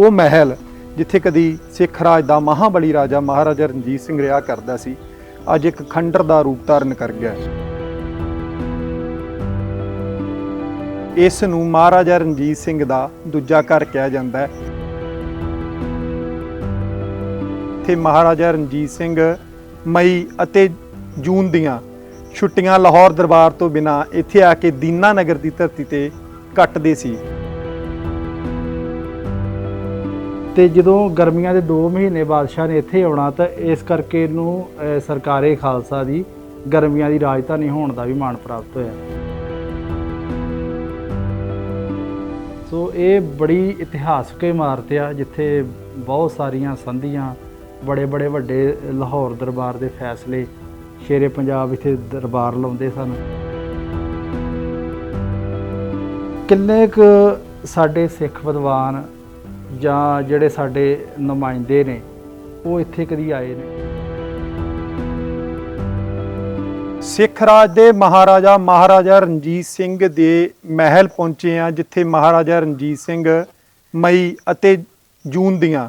ਉਹ ਮਹਿਲ ਜਿੱਥੇ ਕਦੀ ਸਿੱਖ ਰਾਜ ਦਾ ਮਹਾਬਲੀ ਰਾਜਾ ਮਹਾਰਾਜਾ ਰਣਜੀਤ ਸਿੰਘ ਰਿਹਾ ਕਰਦਾ ਸੀ, ਅੱਜ ਇੱਕ ਖੰਡਰ ਦਾ ਰੂਪ ਧਾਰਨ ਕਰ ਗਿਆ ਹੈ। ਇਸ ਨੂੰ ਮਹਾਰਾਜਾ ਰਣਜੀਤ ਸਿੰਘ ਦਾ ਦੂਜਾ ਘਰ ਕਿਹਾ ਜਾਂਦਾ ਹੈ। ਇੱਥੇ ਮਹਾਰਾਜਾ ਰਣਜੀਤ ਸਿੰਘ ਮਈ ਅਤੇ ਜੂਨ ਦੀਆਂ ਛੁੱਟੀਆਂ ਲਾਹੌਰ ਦਰਬਾਰ ਤੋਂ ਬਿਨਾ ਇੱਥੇ ਆ ਕੇ ਦੀਨਾ ਨਗਰ ਦੀ ਧਰਤੀ ਤੇ ਕੱਟਦੇ ਸੀ। ਤੇ ਜਦੋਂ ਗਰਮੀਆਂ ਦੇ 2 ਮਹੀਨੇ ਬਾਦਸ਼ਾਹ ਨੇ ਇੱਥੇ ਆਉਣਾ ਤਾਂ ਇਸ ਕਰਕੇ ਇਹਨੂੰ ਅਹ, ਸਰਕਾਰੇ ਖਾਲਸਾ ਦੀ ਗਰਮੀਆਂ ਦੀ ਰਾਜਧਾਨੀ ਹੋਣ ਦਾ ਵੀ ਮਾਣ ਪ੍ਰਾਪਤ ਹੋਇਆ। ਸੋ ਇਹ ਬੜੀ ਇਤਿਹਾਸਕ ਇਮਾਰਤ ਆ ਜਿੱਥੇ ਬਹੁਤ ਸਾਰੀਆਂ ਸੰਧੀਆਂ ਬੜੇ ਬੜੇ ਵੱਡੇ ਲਾਹੌਰ ਦਰਬਾਰ ਦੇ ਫੈਸਲੇ ਸ਼ੇਰੇ ਪੰਜਾਬ ਇੱਥੇ ਦਰਬਾਰ ਲਾਉਂਦੇ ਸਨ। ਕਿੰਨੇ ਕੁ ਸਾਡੇ ਸਿੱਖ ਵਿਦਵਾਨ ਜਾਂ ਜਿਹੜੇ ਸਾਡੇ ਨੁਮਾਇੰਦੇ ਨੇ, ਉਹ ਇੱਥੇ ਕਦੀ ਆਏ ਨੇ। ਸਿੱਖ ਰਾਜ ਦੇ ਮਹਾਰਾਜਾ ਮਹਾਰਾਜਾ ਰਣਜੀਤ ਸਿੰਘ ਦੇ ਮਹਿਲ ਪਹੁੰਚੇ ਆ ਜਿੱਥੇ ਮਹਾਰਾਜਾ ਰਣਜੀਤ ਸਿੰਘ ਮਈ ਅਤੇ ਜੂਨ ਦੀਆਂ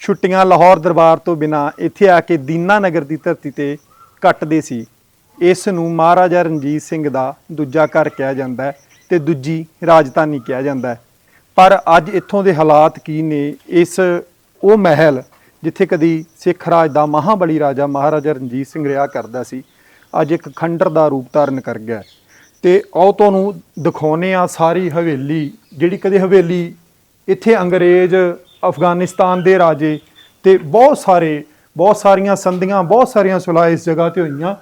ਛੁੱਟੀਆਂ ਲਾਹੌਰ ਦਰਬਾਰ ਤੋਂ ਬਿਨਾ ਇੱਥੇ ਆ ਕੇ ਦੀਨਾ ਨਗਰ ਦੀ ਧਰਤੀ ਤੇ ਕੱਟਦੇ ਸੀ। ਇਸ ਨੂੰ ਮਹਾਰਾਜਾ ਰਣਜੀਤ ਸਿੰਘ ਦਾ ਦੂਜਾ ਘਰ ਕਿਹਾ ਜਾਂਦਾ ਹੈ ਤੇ ਦੂਜੀ ਰਾਜਧਾਨੀ ਕਿਹਾ ਜਾਂਦਾ ਹੈ। ਪਰ ਅੱਜ ਇੱਥੋਂ ਦੇ ਹਾਲਾਤ ਕੀ ਨੇ ਇਸ ਉਹ ਮਹਿਲ ਜਿੱਥੇ ਕਦੀ ਸਿੱਖ ਰਾਜ ਦਾ ਮਹਾਬਲੀ ਰਾਜਾ ਮਹਾਰਾਜਾ ਰਣਜੀਤ ਸਿੰਘ ਰਿਹਾ ਕਰਦਾ ਸੀ, ਅੱਜ ਇੱਕ ਖੰਡਰ ਦਾ ਰੂਪ ਧਾਰਨ ਕਰ ਗਿਆ ਹੈ। ਤੇ ਆਓ ਤੁਹਾਨੂੰ ਦਿਖਾਉਨੇ ਆ ਸਾਰੀ ਹਵੇਲੀ, ਜਿਹੜੀ ਕਦੇ ਹਵੇਲੀ ਇੱਥੇ ਅੰਗਰੇਜ਼, ਅਫਗਾਨਿਸਤਾਨ ਦੇ ਰਾਜੇ ਤੇ ਬਹੁਤ ਸਾਰੇ, ਬਹੁਤ ਸਾਰੀਆਂ ਸੰਧੀਆਂ, ਬਹੁਤ ਸਾਰੀਆਂ ਸੁਲਾਹ ਇਸ ਜਗ੍ਹਾ ਤੇ ਹੋਈਆਂ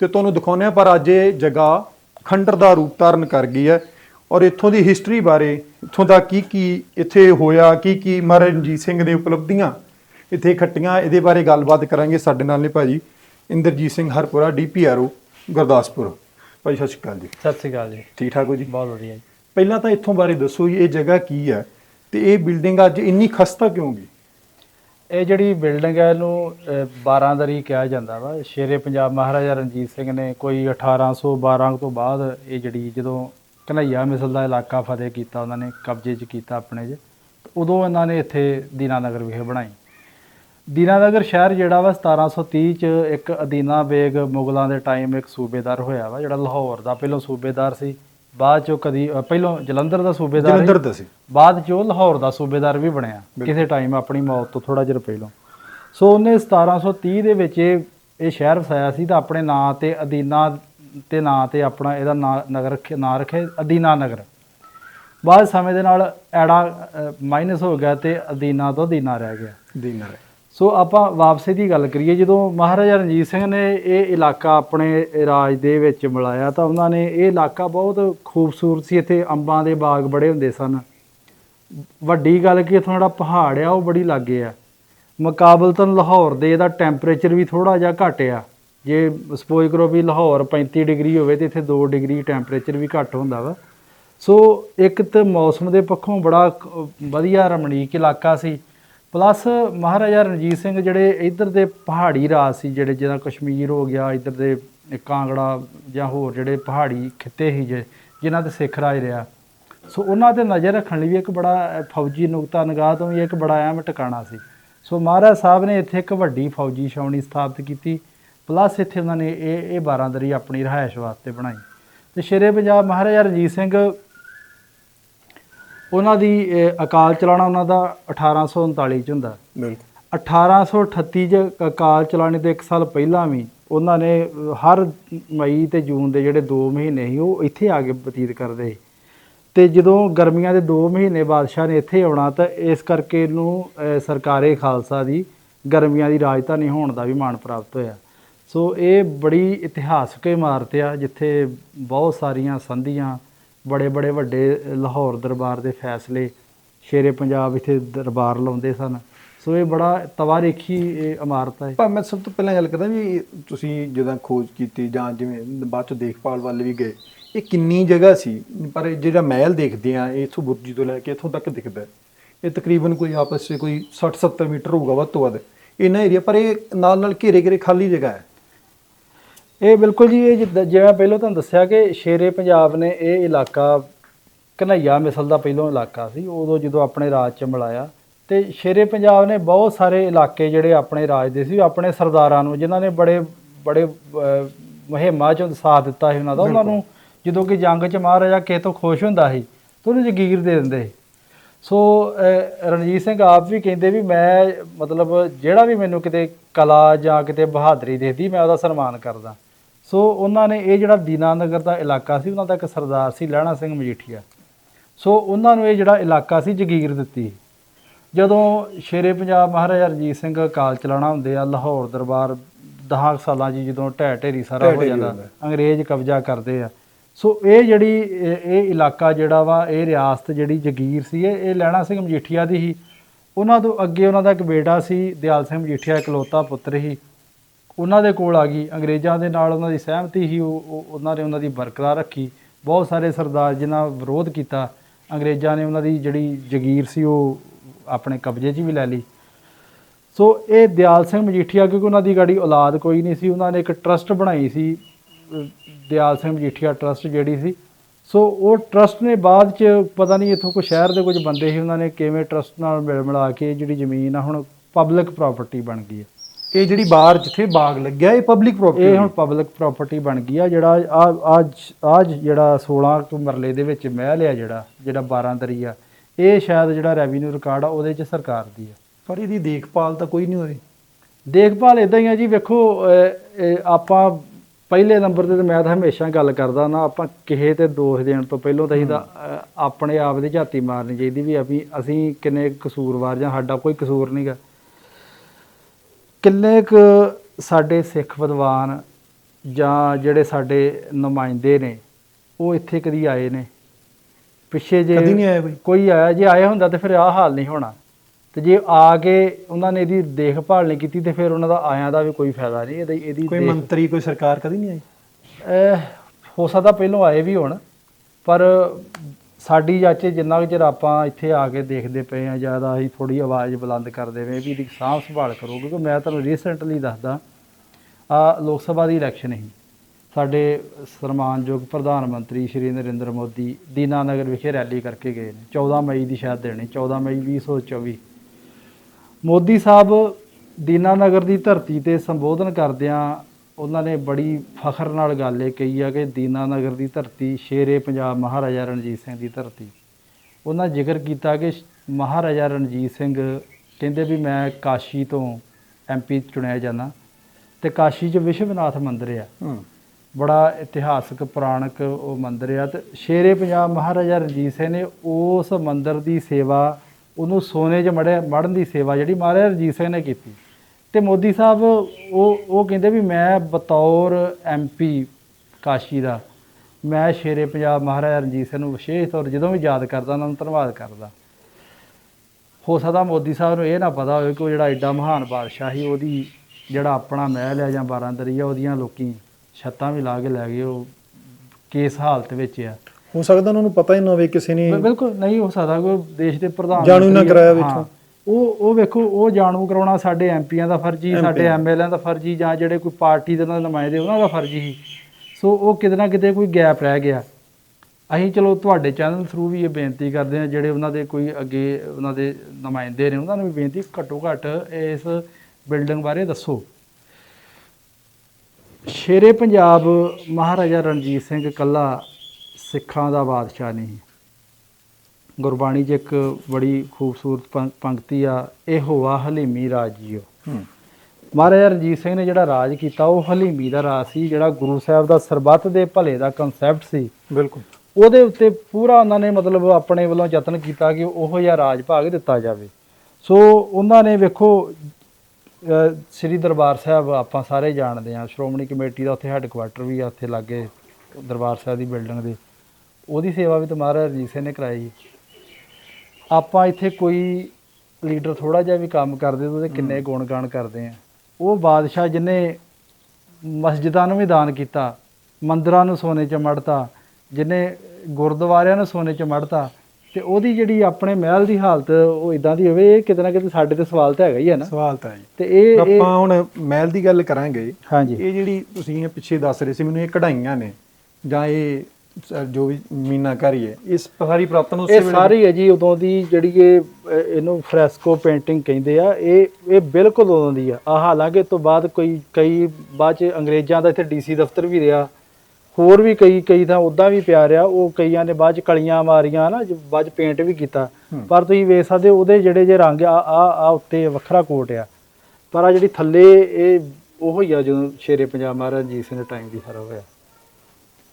ਤੇ ਤੁਹਾਨੂੰ ਦਿਖਾਉਨੇ ਆ ਪਰ ਅੱਜ ਇਹ ਜਗ੍ਹਾ ਖੰਡਰ ਦਾ ਰੂਪ ਧਾਰਨ ਕਰ ਗਈ ਹੈ ਔਰ ਇੱਥੋਂ ਦੀ ਹਿਸਟਰੀ ਬਾਰੇ ਇੱਥੋਂ ਦਾ ਕੀ ਕੀ ਇੱਥੇ ਹੋਇਆ ਕੀ ਕੀ ਮਹਾਰਾਜਾ ਰਣਜੀਤ ਸਿੰਘ ਦੇ ਉਪਲਬਧੀਆਂ ਇੱਥੇ ਖੱਟੀਆਂ ਇਹਦੇ ਬਾਰੇ ਗੱਲਬਾਤ ਕਰਾਂਗੇ ਸਾਡੇ ਨਾਲ ਨੇ ਭਾਜੀ ਇੰਦਰਜੀਤ ਸਿੰਘ ਹਰਪੁਰਾ ਡੀਪੀਆਰਓ ਗੁਰਦਾਸਪੁਰ। ਭਾਈ ਸਤਿ ਸ਼੍ਰੀ ਅਕਾਲ ਜੀ। ਸਤਿ ਸ੍ਰੀ ਅਕਾਲ ਜੀ। ਠੀਕ ਠਾਕ ਹੋ ਜੀ? ਬਹੁਤ ਵਧੀਆ ਜੀ। ਪਹਿਲਾਂ ਤਾਂ ਇੱਥੋਂ ਬਾਰੇ ਦੱਸੋ ਜੀ ਇਹ ਜਗ੍ਹਾ ਕੀ ਹੈ ਤੇ ਇਹ ਬਿਲਡਿੰਗ ਅੱਜ ਇੰਨੀ ਖਸਤਾ ਕਿਉਂ ਗਈ? ਇਹ ਜਿਹੜੀ ਬਿਲਡਿੰਗ ਹੈ ਇਹਨੂੰ ਅਹ, 12 ਦਰੀ ਕਿਹਾ ਜਾਂਦਾ ਵਾ। ਸ਼ੇਰੇ ਪੰਜਾਬ ਮਹਾਰਾਜਾ ਰਣਜੀਤ ਸਿੰਘ ਨੇ ਕੋਈ 1812 ਤੋਂ ਬਾਅਦ ਇਹ ਜਿਹੜੀ ਜਦੋਂ ਕਨਈਆ ਮਿਸਲ ਦਾ ਇਲਾਕਾ ਫਤਿਹ ਕੀਤਾ ਉਹਨਾਂ ਨੇ ਕਬਜ਼ੇ 'ਚ ਕੀਤਾ ਆਪਣੇ 'ਚ। ਉਦੋਂ ਇਹਨਾਂ ਨੇ ਇੱਥੇ ਦੀਨਾਨਗਰ ਵਿਖੇ ਬਣਾਈ। ਦੀਨਾਨਗਰ ਸ਼ਹਿਰ ਜਿਹੜਾ ਵਾ 1730 ਚ ਇੱਕ ਅਦੀਨਾ ਬੇਗ ਮੁਗਲਾਂ ਦੇ ਟਾਈਮ ਇੱਕ ਸੂਬੇਦਾਰ ਹੋਇਆ ਵਾ ਜਿਹੜਾ ਲਾਹੌਰ ਦਾ ਪਹਿਲਾਂ ਸੂਬੇਦਾਰ ਸੀ ਬਾਅਦ ਚੋਂ ਕਦੀ ਪਹਿਲਾਂ ਜਲੰਧਰ ਦਾ ਸੂਬੇਦਾਰ। ਜਲੰਧਰ ਦਾ ਸੀ। ਬਾਅਦ ਚ ਉਹ ਲਾਹੌਰ ਦਾ ਸੂਬੇਦਾਰ ਵੀ ਬਣਿਆ। ਕਿਸੇ ਟਾਈਮ ਆਪਣੀ ਮੌਤ ਤੋਂ ਥੋੜਾ ਜਿਹਾ ਪਹਿਲਾਂ। ਸੋ ਉਹਨੇ 1730 ਦੇ ਵਿੱਚ ਇਹ ਇਹ ਸ਼ਹਿਰ ਵਸਾਇਆ ਸੀ ਤਾਂ ਆਪਣੇ ਨਾਂ ਤੇ ਅਦੀਨਾ ਤੇ ਨਾਂ ਤੇ ਆਪਣਾ ਇਹਦਾ ਨਾਂ ਨਗਰ ਰੱਖਿਆ ਨਾਂ ਰੱਖਿਆ ਅਦੀਨਾ ਨਗਰ। ਬਾਅਦ ਸਮੇਂ ਦੇ ਨਾਲ ਐੜਾ ਮਾਈਨਸ ਹੋ ਗਿਆ ਤੇ ਅਦੀਨਾ ਤੋਂ ਦੀਨਾ ਰਹਿ ਗਿਆ। ਦੀਨਰ ਸੋ ਆਪਾਂ ਵਾਪਸੀ ਦੀ ਗੱਲ ਕਰੀਏ ਜਦੋਂ ਮਹਾਰਾਜਾ ਰਣਜੀਤ ਸਿੰਘ ਨੇ ਇਹ ਇਲਾਕਾ ਆਪਣੇ ਰਾਜ ਦੇ ਵਿੱਚ ਮਿਲਾਇਆ ਤਾਂ ਉਹਨਾਂ ਨੇ ਇਹ ਇਲਾਕਾ ਬਹੁਤ ਖੂਬਸੂਰਤ ਸੀ। ਇੱਥੇ ਅੰਬਾਂ ਦੇ ਬਾਗ ਬੜੇ ਹੁੰਦੇ ਸਨ। ਵੱਡੀ ਗੱਲ ਕਿ ਇੱਥੋਂ ਜਿਹੜਾ ਪਹਾੜ ਆ ਉਹ ਬੜੀ ਲਾਗੇ ਆ। ਮੁਕਾਬਲਤਨ ਲਾਹੌਰ ਦੇ ਇਹਦਾ ਟੈਂਪਰੇਚਰ ਵੀ ਥੋੜਾ ਜਿਹਾ ਘੱਟ ਆ। ਜੇ ਸਪੋਜ਼ ਕਰੋ ਵੀ ਲਾਹੌਰ 35 ਡਿਗਰੀ ਹੋਵੇ ਤੇ ਇੱਥੇ 2 ਡਿਗਰੀ ਟੈਂਪਰੇਚਰ ਵੀ ਘੱਟ ਹੁੰਦਾ ਵਾ। ਸੋ ਇੱਕ ਤਾਂ ਮੌਸਮ ਦੇ ਪੱਖੋਂ ਬੜਾ ਵਧੀਆ ਰਮਣੀਕ ਇਲਾਕਾ ਸੀ। ਪਲੱਸ ਮਹਾਰਾਜਾ ਰਣਜੀਤ ਸਿੰਘ ਜਿਹੜੇ ਇੱਧਰ ਦੇ ਪਹਾੜੀ ਰਾਜ ਸੀ, ਜਿਹੜੇ ਜਿੱਦਾਂ ਕਸ਼ਮੀਰ ਹੋ ਗਿਆ, ਇੱਧਰ ਦੇ ਕਾਂਗੜਾ ਜਾਂ ਹੋਰ ਜਿਹੜੇ ਪਹਾੜੀ ਖਿੱਤੇ ਸੀ ਜੇ, ਜਿਨ੍ਹਾਂ ਤੇ ਸਿੱਖ ਰਾਜ ਰਿਹਾ। ਸੋ ਉਹਨਾਂ ਤੇ ਨਜ਼ਰ ਰੱਖਣ ਲਈ ਵੀ ਇੱਕ ਬੜਾ ਫੌਜੀ ਨੁਕਤਾ ਨਿਗਾਹ ਤੋਂ ਵੀ ਇੱਕ ਬੜਾ ਅਹਿਮ ਟਿਕਾਣਾ ਸੀ। ਸੋ ਮਹਾਰਾਜ ਸਾਹਿਬ ਨੇ ਇੱਥੇ ਇੱਕ ਵੱਡੀ ਫੌਜੀ ਛਾਉਣੀ ਸਥਾਪਿਤ ਕੀਤੀ। ਪਲੱਸ ਇੱਥੇ ਉਹਨਾਂ ਨੇ ਇਹ ਇਹ ਬਾਰਾਂਦਰੀ ਆਪਣੀ ਰਿਹਾਇਸ਼ ਵਾਸਤੇ ਬਣਾਈ। ਤੇ ਸ਼ੇਰੇ ਪੰਜਾਬ ਮਹਾਰਾਜਾ ਰਣਜੀਤ ਸਿੰਘ ਉਹਨਾਂ ਦੀ ਅਕਾਲ ਚਲਾਣਾ ਉਹਨਾਂ ਦਾ 1839 ਚ ਹੁੰਦਾ। ਬਿਲਕੁਲ। 1838 ਚ ਅਕਾਲ ਚਲਾਣੇ ਤੋਂ ਇੱਕ ਸਾਲ ਪਹਿਲਾਂ ਵੀ ਉਹਨਾਂ ਨੇ ਹਰ ਮਈ ਤੇ ਜੂਨ ਦੇ ਜਿਹੜੇ 2 ਮਹੀਨੇ ਸੀ ਉਹ ਇੱਥੇ ਆ ਕੇ ਬਤੀਤ ਕਰਦੇ। ਤੇ ਜਦੋਂ ਗਰਮੀਆਂ ਦੇ 2 ਮਹੀਨੇ ਬਾਦਸ਼ਾਹ ਨੇ ਇੱਥੇ ਆਉਣਾ ਤਾਂ ਇਸ ਕਰਕੇ ਇਹਨੂੰ ਸਰਕਾਰੇ ਖਾਲਸਾ ਦੀ ਗਰਮੀਆਂ ਦੀ ਰਾਜਧਾਨੀ ਹੋਣ ਦਾ ਵੀ ਮਾਣ ਪ੍ਰਾਪਤ ਹੋਇਆ। ਸੋ ਇਹ ਬੜੀ ਇਤਿਹਾਸਕ ਇਮਾਰਤ ਆ, ਜਿੱਥੇ ਬਹੁਤ ਸਾਰੀਆਂ ਸੰਧੀਆਂ ਬੜੇ ਬੜੇ ਵੱਡੇ ਲਾਹੌਰ ਦਰਬਾਰ ਦੇ ਫੈਸਲੇ, ਸ਼ੇਰੇ ਪੰਜਾਬ ਇੱਥੇ ਦਰਬਾਰ ਲਾਉਂਦੇ ਸਨ। ਸੋ ਇਹ ਬੜਾ ਤਵਾਰੀਖੀ ਇਹ ਇਮਾਰਤ ਹੈ ਪਰ ਮੈਂ ਸਭ ਤੋਂ ਪਹਿਲਾਂ ਗੱਲ ਕਰਦਾ ਵੀ ਤੁਸੀਂ ਜਦੋਂ ਖੋਜ ਕੀਤੀ ਜਾਂ ਜਿਵੇਂ ਬਾਅਦ ਚ ਦੇਖਭਾਲ ਵੱਲ ਵੀ ਗਏ, ਇਹ ਕਿੰਨੀ ਜਗ੍ਹਾ ਸੀ? ਪਰ ਜਿਹੜਾ ਮਹਿਲ ਦੇਖਦੇ ਆ, ਇਹ ਇਥੋਂ ਬੁਰਜੀ ਤੋਂ ਲੈ ਕੇ ਇੱਥੋਂ ਤੱਕ ਦਿਖਦਾ ਇਹ ਤਕਰੀਬਨ ਕੋਈ ਆਪਸ ਵਿੱਚ ਕੋਈ 60 70 ਮੀਟਰ ਹੋਊਗਾ ਵੱਧ ਤੋਂ ਵੱਧ। ਇਹਨਾਂ ਏਰੀਆ ਪਰ ਇਹ ਨਾਲ ਨਾਲ ਘੇਰੇ ਘੇਰੇ ਖਾਲੀ ਜਗ੍ਹਾ ਹੈ। ਇਹ ਬਿਲਕੁਲ ਜੀ ਇਹ ਜਿੱਦਾਂ ਜਿਵੇਂ ਪਹਿਲਾਂ ਤੁਹਾਨੂੰ ਦੱਸਿਆ ਕਿ ਸ਼ੇਰੇ ਪੰਜਾਬ ਨੇ ਇਹ ਇਲਾਕਾ ਕਨਈਆ ਮਿਸਲ ਦਾ ਪਹਿਲੋਂ ਇਲਾਕਾ ਸੀ ਉਦੋਂ ਜਦੋਂ ਆਪਣੇ ਰਾਜ ਚ ਮਿਲਾਇਆ ਤੇ ਸ਼ੇਰੇ ਪੰਜਾਬ ਨੇ ਬਹੁਤ ਸਾਰੇ ਇਲਾਕੇ ਜਿਹੜੇ ਆਪਣੇ ਰਾਜ ਦੇ ਸੀ ਉਹ ਆਪਣੇ ਸਰਦਾਰਾਂ ਨੂੰ ਜਿਨ੍ਹਾਂ ਨੇ ਬੜੇ ਬੜੇ ਅਹ, ਮੁਹਿੰਮਾਂ ਚ ਸਾਥ ਦਿੱਤਾ ਸੀ ਉਹਨਾਂ ਦਾ ਉਹਨਾਂ ਨੂੰ ਜਦੋਂ ਕਿ ਜੰਗ ਚ ਮਹਾਰਾਜਾ ਕਿਸੇ ਤੋਂ ਖੁਸ਼ ਹੁੰਦਾ ਸੀ ਤਾਂ ਉਹਨੂੰ ਜਗੀਰ ਦੇ ਦਿੰਦੇ ਸੀ। ਸੋ ਅਹ, ਰਣਜੀਤ ਸਿੰਘ ਆਪ ਵੀ ਕਹਿੰਦੇ ਵੀ ਮੈਂ ਮਤਲਬ ਜਿਹੜਾ ਵੀ ਮੈਨੂੰ ਕਿਤੇ ਕਲਾ ਜਾਂ ਕਿਤੇ ਬਹਾਦਰੀ ਦੇਖਦੀ ਮੈਂ ਉਹਦਾ ਸਨਮਾਨ ਕਰਦਾ। ਸੋ ਉਹਨਾਂ ਨੇ ਇਹ ਜਿਹੜਾ ਦੀਨਾਨਗਰ ਦਾ ਇਲਾਕਾ ਸੀ ਉਹਨਾਂ ਦਾ ਇੱਕ ਸਰਦਾਰ ਸੀ ਲਹਿਣਾ ਸਿੰਘ ਮਜੀਠੀਆ। ਸੋ ਉਹਨਾਂ ਨੂੰ ਇਹ ਜਿਹੜਾ ਇਲਾਕਾ ਸੀ ਜਗੀਰ ਦਿੱਤੀ। ਜਦੋਂ ਸ਼ੇਰੇ ਪੰਜਾਬ ਮਹਾਰਾਜਾ ਰਣਜੀਤ ਸਿੰਘ ਕਾਲ ਚਲਾਣਾ ਹੁੰਦੇ ਆ ਲਾਹੌਰ ਦਰਬਾਰ 10 ਸਾਲਾਂ 'ਚ ਜਦੋਂ ਢਹਿ ਢੇਰੀ ਸਾਰਾ ਹੋ ਜਾਂਦਾ ਅੰਗਰੇਜ਼ ਕਬਜ਼ਾ ਕਰਦੇ ਆ। ਸੋ ਇਹ ਜਿਹੜੀ ਇਹ ਇਲਾਕਾ ਜਿਹੜਾ ਵਾ ਇਹ ਰਿਆਸਤ ਜਿਹੜੀ ਜਗੀਰ ਸੀ ਇਹ ਇਹ ਲਹਿਣਾ ਸਿੰਘ ਮਜੀਠੀਆ ਦੀ ਸੀ ਉਹਨਾਂ ਤੋਂ ਅੱਗੇ ਉਹਨਾਂ ਦਾ ਇੱਕ ਬੇਟਾ ਸੀ ਦਿਆਲ ਸਿੰਘ ਮਜੀਠੀਆ ਇਕਲੌਤਾ ਪੁੱਤਰ ਸੀ ਉਹਨਾਂ ਦੇ ਕੋਲ ਆ ਗਈ। ਅੰਗਰੇਜ਼ਾਂ ਦੇ ਨਾਲ ਉਹਨਾਂ ਦੀ ਸਹਿਮਤੀ ਹੀ ਉਹ ਉਹਨਾਂ ਨੇ ਉਹਨਾਂ ਦੀ ਬਰਕਰਾਰ ਰੱਖੀ। ਬਹੁਤ ਸਾਰੇ ਸਰਦਾਰ ਜਿਨ੍ਹਾਂ ਵਿਰੋਧ ਕੀਤਾ, ਅੰਗਰੇਜ਼ਾਂ ਨੇ ਉਹਨਾਂ ਦੀ ਜਿਹੜੀ ਜਗੀਰ ਸੀ ਉਹ ਆਪਣੇ ਕਬਜ਼ੇ 'ਚ ਵੀ ਲੈ ਲਈ। ਸੋ ਇਹ ਦਿਆਲ ਸਿੰਘ ਮਜੀਠੀਆ, ਕਿਉਂਕਿ ਉਹਨਾਂ ਦੀ ਗਾੜੀ ਔਲਾਦ ਕੋਈ ਨਹੀਂ ਸੀ, ਉਹਨਾਂ ਨੇ ਇੱਕ ਟਰਸਟ ਬਣਾਈ ਸੀ। ਦਿਆਲ ਸਿੰਘ ਮਜੀਠੀਆ ਟਰਸਟ ਜਿਹੜੀ ਸੀ। ਸੋ ਉਹ ਟਰਸਟ ਨੇ ਬਾਅਦ ਚ ਪਤਾ ਨਹੀਂ ਇੱਥੋਂ ਕੋਈ ਸ਼ਹਿਰ ਦੇ ਕੁਝ ਬੰਦੇ ਸੀ ਉਹਨਾਂ ਨੇ ਕਿਵੇਂ ਟਰਸਟ ਨਾਲ ਮਿਲ ਮਿਲਾ ਕੇ ਜਿਹੜੀ ਜ਼ਮੀਨ ਆ, ਹੁਣ ਪਬਲਿਕ ਪ੍ਰਾਪਰਟੀ ਬਣ ਗਈ ਹੈ। ਇਹ ਜਿਹੜੀ ਬਾਹਰ ਜਿੱਥੇ ਬਾਗ ਲੱਗਿਆ ਇਹ ਪਬਲਿਕ ਇਹ ਪ੍ਰੋਪਰਟੀ ਹੁਣ ਪਬਲਿਕ ਪ੍ਰਾਪਰਟੀ ਬਣ ਗਈ ਆ ਜਿਹੜਾ ਆ ਅੱਜ ਅੱਜ ਜਿਹੜਾ 16 ਕੁ ਮਰਲੇ ਦੇ ਵਿੱਚ ਮਹਿਲ ਆ ਜਿਹੜਾ ਜਿਹੜਾ 12 ਦਰੀ ਆ ਇਹ ਸ਼ਾਇਦ ਜਿਹੜਾ ਰੈਵਨਿਊ ਰਿਕਾਰਡ ਆ ਉਹਦੇ ਚ ਸਰਕਾਰ ਦੀ ਆ। ਪਰ ਇਹਦੀ ਦੇਖਭਾਲ ਤਾਂ ਕੋਈ ਨਹੀਂ ਹੋਈ। ਦੇਖਭਾਲ ਇਦਾਂ ਹੀ ਆ ਜੀ ਵੇਖੋ ਇਹ ਆਪਾਂ ਪਹਿਲੇ ਨੰਬਰ ਤੇ ਤਾਂ ਮੈਂ ਤਾਂ ਹਮੇਸ਼ਾ ਗੱਲ ਕਰਦਾ ਨਾ ਆਪਾਂ ਕਿਸੇ ਤੇ ਦੋਸ਼ ਦੇਣ ਤੋਂ ਪਹਿਲਾਂ ਤਾਂ ਅਸੀਂ ਤਾਂ ਆਪਣੇ ਆਪ ਦੀ ਝਾਤੀ ਮਾਰਨੀ ਚਾਹੀਦੀ ਵੀ ਅਸੀਂ ਅਸੀਂ ਕਿੰਨੇ ਕਸੂਰਵਾਰ ਜਾਂ ਸਾਡਾ ਕੋਈ ਕਸੂਰ ਨਹੀਂਗਾ ਕਿੰਨੇ ਕੁ ਸਾਡੇ ਸਿੱਖ ਵਿਦਵਾਨ ਜਾਂ ਜਿਹੜੇ ਸਾਡੇ ਨੁਮਾਇੰਦੇ ਨੇ ਉਹ ਇੱਥੇ ਕਦੀ ਆਏ ਨੇ? ਪਿੱਛੇ ਜੇ ਕਦੀ ਨਹੀਂ ਆਇਆ ਕੋਈ ਕੋਈ ਆਇਆ ਜੇ ਆਇਆ ਹੁੰਦਾ ਤੇ ਫਿਰ ਆਹ ਹਾਲ ਨਹੀਂ ਹੋਣਾ। ਤੇ ਜੇ ਆ ਕੇ ਉਹਨਾਂ ਨੇ ਇਹਦੀ ਦੇਖਭਾਲ ਨਹੀਂ ਕੀਤੀ ਤੇ ਫਿਰ ਉਹਨਾਂ ਦਾ ਆਇਆਂ ਦਾ ਵੀ ਕੋਈ ਫਾਇਦਾ ਨਹੀਂ ਇਹਦੀ ਇਹਦੀ ਕੋਈ ਮੰਤਰੀ ਕੋਈ ਸਰਕਾਰ ਕਦੀ ਨਹੀਂ ਆਈ? ਹੋ ਸਕਦਾ ਪਹਿਲੋਂ ਆਏ ਵੀ ਹੋਣ ਪਰ ਸਾਡੀ ਚਾਚੇ ਜਿੰਨਾ ਕੁ ਚਿਰ ਆਪਾਂ ਇੱਥੇ ਆ ਕੇ ਦੇਖਦੇ ਪਏ ਆ ਜ਼ਿਆਦਾ ਅਸੀਂ ਥੋੜੀ ਆਵਾਜ਼ ਬੁਲੰਦ ਕਰਦੇ ਵੇ ਵੀ ਇਹਦੀ ਸਾਂਭ ਸੰਭਾਲ ਕਰੋ, ਕਿਉਂਕਿ ਮੈਂ ਤੁਹਾਨੂੰ ਰੀਸੈਂਟਲੀ ਦੱਸਦਾ, ਆ ਲੋਕ ਸਭਾ ਦੀ ਇਲੈਕਸ਼ਨ ਹੀ ਸਾਡੇ ਸਨਮਾਨਯੋਗ ਪ੍ਰਧਾਨ ਮੰਤਰੀ ਸ਼੍ਰੀ ਨਰਿੰਦਰ ਮੋਦੀ ਦੀਨਾਨਗਰ ਵਿਖੇ ਰੈਲੀ ਕਰਕੇ ਗਏ ਨੇ। 14 ਮਈ ਦੀ ਸ਼ਾਇਦ ਦੇਣੀ 14 ਮਈ 2024 ਮੋਦੀ ਸਾਹਿਬ ਦੀਨਾਨਗਰ ਦੀ ਧਰਤੀ ਤੇ ਸੰਬੋਧਨ ਕਰਦਿਆਂ ਉਹਨਾਂ ਨੇ ਬੜੀ ਫਖਰ ਨਾਲ ਗੱਲ ਇਹ ਕਹੀ ਆ ਕਿ ਦੀਨਾਨਗਰ ਦੀ ਧਰਤੀ ਸ਼ੇਰੇ ਪੰਜਾਬ ਮਹਾਰਾਜਾ ਰਣਜੀਤ ਸਿੰਘ ਦੀ ਧਰਤੀ। ਉਹਨਾਂ ਜ਼ਿਕਰ ਕੀਤਾ ਕਿ ਮਹਾਰਾਜਾ ਰਣਜੀਤ ਸਿੰਘ ਕਹਿੰਦੇ ਵੀ ਮੈਂ ਕਾਸ਼ੀ ਤੋਂ ਐਮਪੀ ਚੁਣਿਆ ਜਾਣਾ ਤੇ ਕਾਸ਼ੀ 'ਚ ਵਿਸ਼ਵਨਾਥ ਮੰਦਿਰ ਆ। ਬੜਾ ਇਤਿਹਾਸਕ ਪੁਰਾਣਕ ਉਹ ਮੰਦਿਰ ਆ ਤੇ ਸ਼ੇਰੇ ਪੰਜਾਬ ਮਹਾਰਾਜਾ ਰਣਜੀਤ ਸਿੰਘ ਨੇ ਉਸ ਮੰਦਿਰ ਦੀ ਸੇਵਾ ਉਹਨੂੰ ਸੋਨੇ 'ਚ ਮੜਿਆ ਮੜਨ ਦੀ ਸੇਵਾ ਜਿਹੜੀ ਮਹਾਰਾਜਾ ਰਣਜੀਤ ਸਿੰਘ ਨੇ ਕੀਤੀ। ਤੇ ਮੋਦੀ ਸਾਹਿਬ ਉਹ ਉਹ ਕਹਿੰਦੇ ਵੀ ਮੈਂ ਬਤੌਰ ਐਮਪੀ ਕਾਸ਼ੀ ਦਾ ਮੈਂ ਸ਼ੇਰੇ ਪੰਜਾਬ ਮਹਾਰਾਜਾ ਰਣਜੀਤ ਸਿੰਘ ਨੂੰ ਵਿਸ਼ੇਸ਼ ਤੌਰ ਜਦੋਂ ਵੀ ਯਾਦ ਕਰਦਾ ਉਹਨਾਂ ਨੂੰ ਧੰਨਵਾਦ ਕਰਦਾ ਹੋ ਸਕਦਾ ਮੋਦੀ ਸਾਹਿਬ ਨੂੰ ਇਹ ਨਾ ਪਤਾ ਹੋਵੇ ਕਿ ਉਹ ਜਿਹੜਾ ਐਡਾ ਮਹਾਨ ਬਾਦਸ਼ਾਹ ਸੀ ਉਹਦੀ ਜਿਹੜਾ ਆਪਣਾ ਮਹਿਲ ਹੈ ਜਾਂ ਬਾਰਾਂਦਰੀ ਆ ਉਹਦੀਆਂ ਲੋਕੀ ਛੱਤਾਂ ਵੀ ਲਾ ਕੇ ਲੈ ਗਏ ਉਹ ਕਿਸ ਹਾਲਤ ਵਿੱਚ ਆ ਹੋ ਸਕਦਾ ਉਹਨਾਂ ਨੂੰ ਪਤਾ ਹੀ ਨਾ ਹੋਵੇ ਕਿਸੇ ਨੇ ਬਿਲਕੁਲ ਨਹੀਂ ਹੋ ਸਕਦਾ ਕੋਈ ਦੇਸ਼ ਦੇ ਪ੍ਰਧਾਨ ਜਾਣੂ ਨਾ ਆ, ਕਰਾਇਆ। ਵਿੱਚੋਂ। ਉਹ ਉਹ ਵੇਖੋ ਉਹ ਜਾਣੂ ਕਰਾਉਣਾ ਸਾਡੇ ਐਮਪੀਆਂ ਦਾ ਫਰਜ਼ੀ ਸਾਡੇ ਐਮਐਲਏ ਦਾ ਫਰਜ਼ੀ ਜਾਂ ਜਿਹੜੇ ਕੋਈ ਪਾਰਟੀ ਦੇ ਨਾਲ ਨੁਮਾਇੰਦੇ ਉਹਨਾਂ ਦਾ ਫਰਜ਼ੀ ਸੀ ਸੋ ਉਹ ਕਿਤੇ ਨਾ ਕਿਤੇ ਕੋਈ ਗੈਪ ਰਹਿ ਗਿਆ। ਅਸੀਂ ਚਲੋ ਤੁਹਾਡੇ ਚੈਨਲ ਥਰੂ ਵੀ ਇਹ ਬੇਨਤੀ ਕਰਦੇ ਹਾਂ ਜਿਹੜੇ ਉਹਨਾਂ ਦੇ ਕੋਈ ਅੱਗੇ ਉਹਨਾਂ ਦੇ ਨੁਮਾਇੰਦੇ ਨੇ ਉਹਨਾਂ ਨੂੰ ਵੀ ਬੇਨਤੀ ਘੱਟੋ ਘੱਟ ਇਸ ਬਿਲਡਿੰਗ ਬਾਰੇ ਦੱਸੋ। ਸ਼ੇਰੇ ਪੰਜਾਬ ਮਹਾਰਾਜਾ ਰਣਜੀਤ ਸਿੰਘ ਇਕੱਲਾ ਸਿੱਖਾਂ ਦਾ ਬਾਦਸ਼ਾਹ ਨਹੀਂ। ਗੁਰਬਾਣੀ 'ਚ ਇੱਕ ਬੜੀ ਖੂਬਸੂਰਤ ਪੰਕਤੀ ਆ ਇਹ ਹੋਆ ਹਲੀਮੀ ਰਾਜ ਜੀਓ। ਮਹਾਰਾਜਾ ਰਣਜੀਤ ਸਿੰਘ ਨੇ ਜਿਹੜਾ ਰਾਜ ਕੀਤਾ ਉਹ ਹਲੀਮੀ ਦਾ ਰਾਜ ਸੀ ਜਿਹੜਾ ਗੁਰੂ ਸਾਹਿਬ ਦਾ ਸਰਬੱਤ ਦੇ ਭਲੇ ਦਾ ਕਨਸੈਪਟ ਸੀ। ਬਿਲਕੁਲ। ਉਹਦੇ ਉੱਤੇ ਪੂਰਾ ਉਹਨਾਂ ਨੇ ਮਤਲਬ ਆਪਣੇ ਵੱਲੋਂ ਯਤਨ ਕੀਤਾ ਕਿ ਉਹੋ ਜਿਹਾ ਰਾਜ ਭਾਗ ਦਿੱਤਾ ਜਾਵੇ। ਸੋ ਉਹਨਾਂ ਨੇ ਵੇਖੋ ਸ੍ਰੀ ਦਰਬਾਰ ਸਾਹਿਬ ਆਪਾਂ ਸਾਰੇ ਜਾਣਦੇ ਹਾਂ ਸ਼੍ਰੋਮਣੀ ਕਮੇਟੀ ਦਾ ਉੱਥੇ ਹੈੱਡਕੁਆਟਰ ਵੀ ਆ ਉੱਥੇ ਲਾਗੇ ਦਰਬਾਰ ਸਾਹਿਬ ਦੀ ਬਿਲਡਿੰਗ ਦੇ। ਉਹਦੀ ਸੇਵਾ ਵੀ ਤਾਂ ਮਹਾਰਾਜਾ ਰਣਜੀਤ ਸਿੰਘ ਨੇ ਕਰਾਈ। ਆਪਾਂ ਇੱਥੇ ਕੋਈ ਲੀਡਰ ਥੋੜਾ ਜਿਹਾ ਵੀ ਕੰਮ ਕਰਦੇ ਤਾਂ ਉਹਦੇ ਕਿੰਨੇ ਗੁਣਗਾਨ ਕਰਦੇ ਆ। ਉਹ ਬਾਦਸ਼ਾਹ ਜਿਨੇ ਮਸਜਿਦਾਂ ਨੂੰ ਵੀ ਦਾਨ ਕੀਤਾ ਮੰਦਰਾਂ ਨੂੰ ਸੋਨੇ 'ਚ ਮੜਤਾ ਜਿਨੇ ਗੁਰਦੁਆਰਿਆਂ ਨੂੰ ਸੋਨੇ 'ਚ ਮੜਤਾ ਤੇ ਉਹਦੀ ਜਿਹੜੀ ਆਪਣੇ ਮਹਿਲ ਦੀ ਹਾਲਤ ਉਹ ਇਦਾਂ ਦੀ ਹੋਵੇ ਇਹ ਕਿਤੇ ਨਾ ਕਿਤੇ ਸਾਡੇ ਤੇ ਸਵਾਲ ਤਾਂ ਹੈਗਾ ਹੀ ਹੈ ਨਾ। ਸਵਾਲ ਤਾਂ ਹੈ ਤੇ ਇਹ ਆਪਾਂ ਹੁਣ ਮਹਿਲ ਦੀ ਗੱਲ ਕਰਾਂਗੇ। ਹਾਂਜੀ। ਇਹ ਜਿਹੜੀ ਤੁਸੀਂ ਪਿੱਛੇ ਦੱਸ ਰਹੇ ਸੀ ਮੈਨੂੰ ਇਹ ਕਢਾਈਆਂ ਨੇ ਜਾਂ ਇਹ ਜੋ ਵੀ ਮੀਨਾਕਾਰੀ ਹੈ ਇਸ ਸਾਰੀ ਪ੍ਰਾਪਤਨ ਉਸੇ ਇਹ ਸਾਰੀ ਹੈ ਜੀ ਉਦੋਂ ਦੀ ਜਿਹੜੀ ਇਹ ਅਹ, ਇਹਨੂੰ ਫ੍ਰੈਸਕੋ ਪੇਂਟਿੰਗ ਕਹਿੰਦੇ ਆ ਇਹ ਇਹ ਬਿਲਕੁਲ ਉਦੋਂ ਦੀ ਆ। ਆ ਹਾਲਾਂਕਿ ਇਹ ਤੋਂ ਬਾਅਦ ਕੋਈ ਕਈ ਬਾਅਦ ਚ ਅੰਗਰੇਜ਼ਾਂ ਦਾ ਇੱਥੇ ਡੀਸੀ ਦਫ਼ਤਰ ਵੀ ਰਿਹਾ ਹੋਰ ਵੀ ਕਈ ਕਈ ਤਾਂ ਉਦਾਂ ਵੀ ਪਿਆ ਰਿਹਾ ਉਹ ਕਈਆਂ ਨੇ ਬਾਅਦ ਚ ਕਲੀਆਂ ਮਾਰੀਆਂ ਨਾ ਜ- ਬਾਅਦ ਚ ਪੇਂਟ ਵੀ ਕੀਤਾ। ਪਰ ਤੁਸੀਂ ਵੇਖ ਸਕਦੇ ਹੋ ਉਹਦੇ ਜਿਹੜੇ ਜੇ ਰੰਗ ਆ ਆ ਆ ਉੱਤੇ ਵੱਖਰਾ ਕੋਟ ਆ। ਪਰ ਆ ਜਿਹੜੀ ਥੱਲੇ ਇਹ ਉਹ ਹੀ ਆ ਜਦੋਂ ਸ਼ੇਰੇ ਪੰਜਾਬ ਮਹਾਰਾਜ ਰਣਜੀਤ ਸਿੰਘ ਦੇ ਟਾਈਮ ਦੀ ਸਾਰਾ ਹੋਇਆ।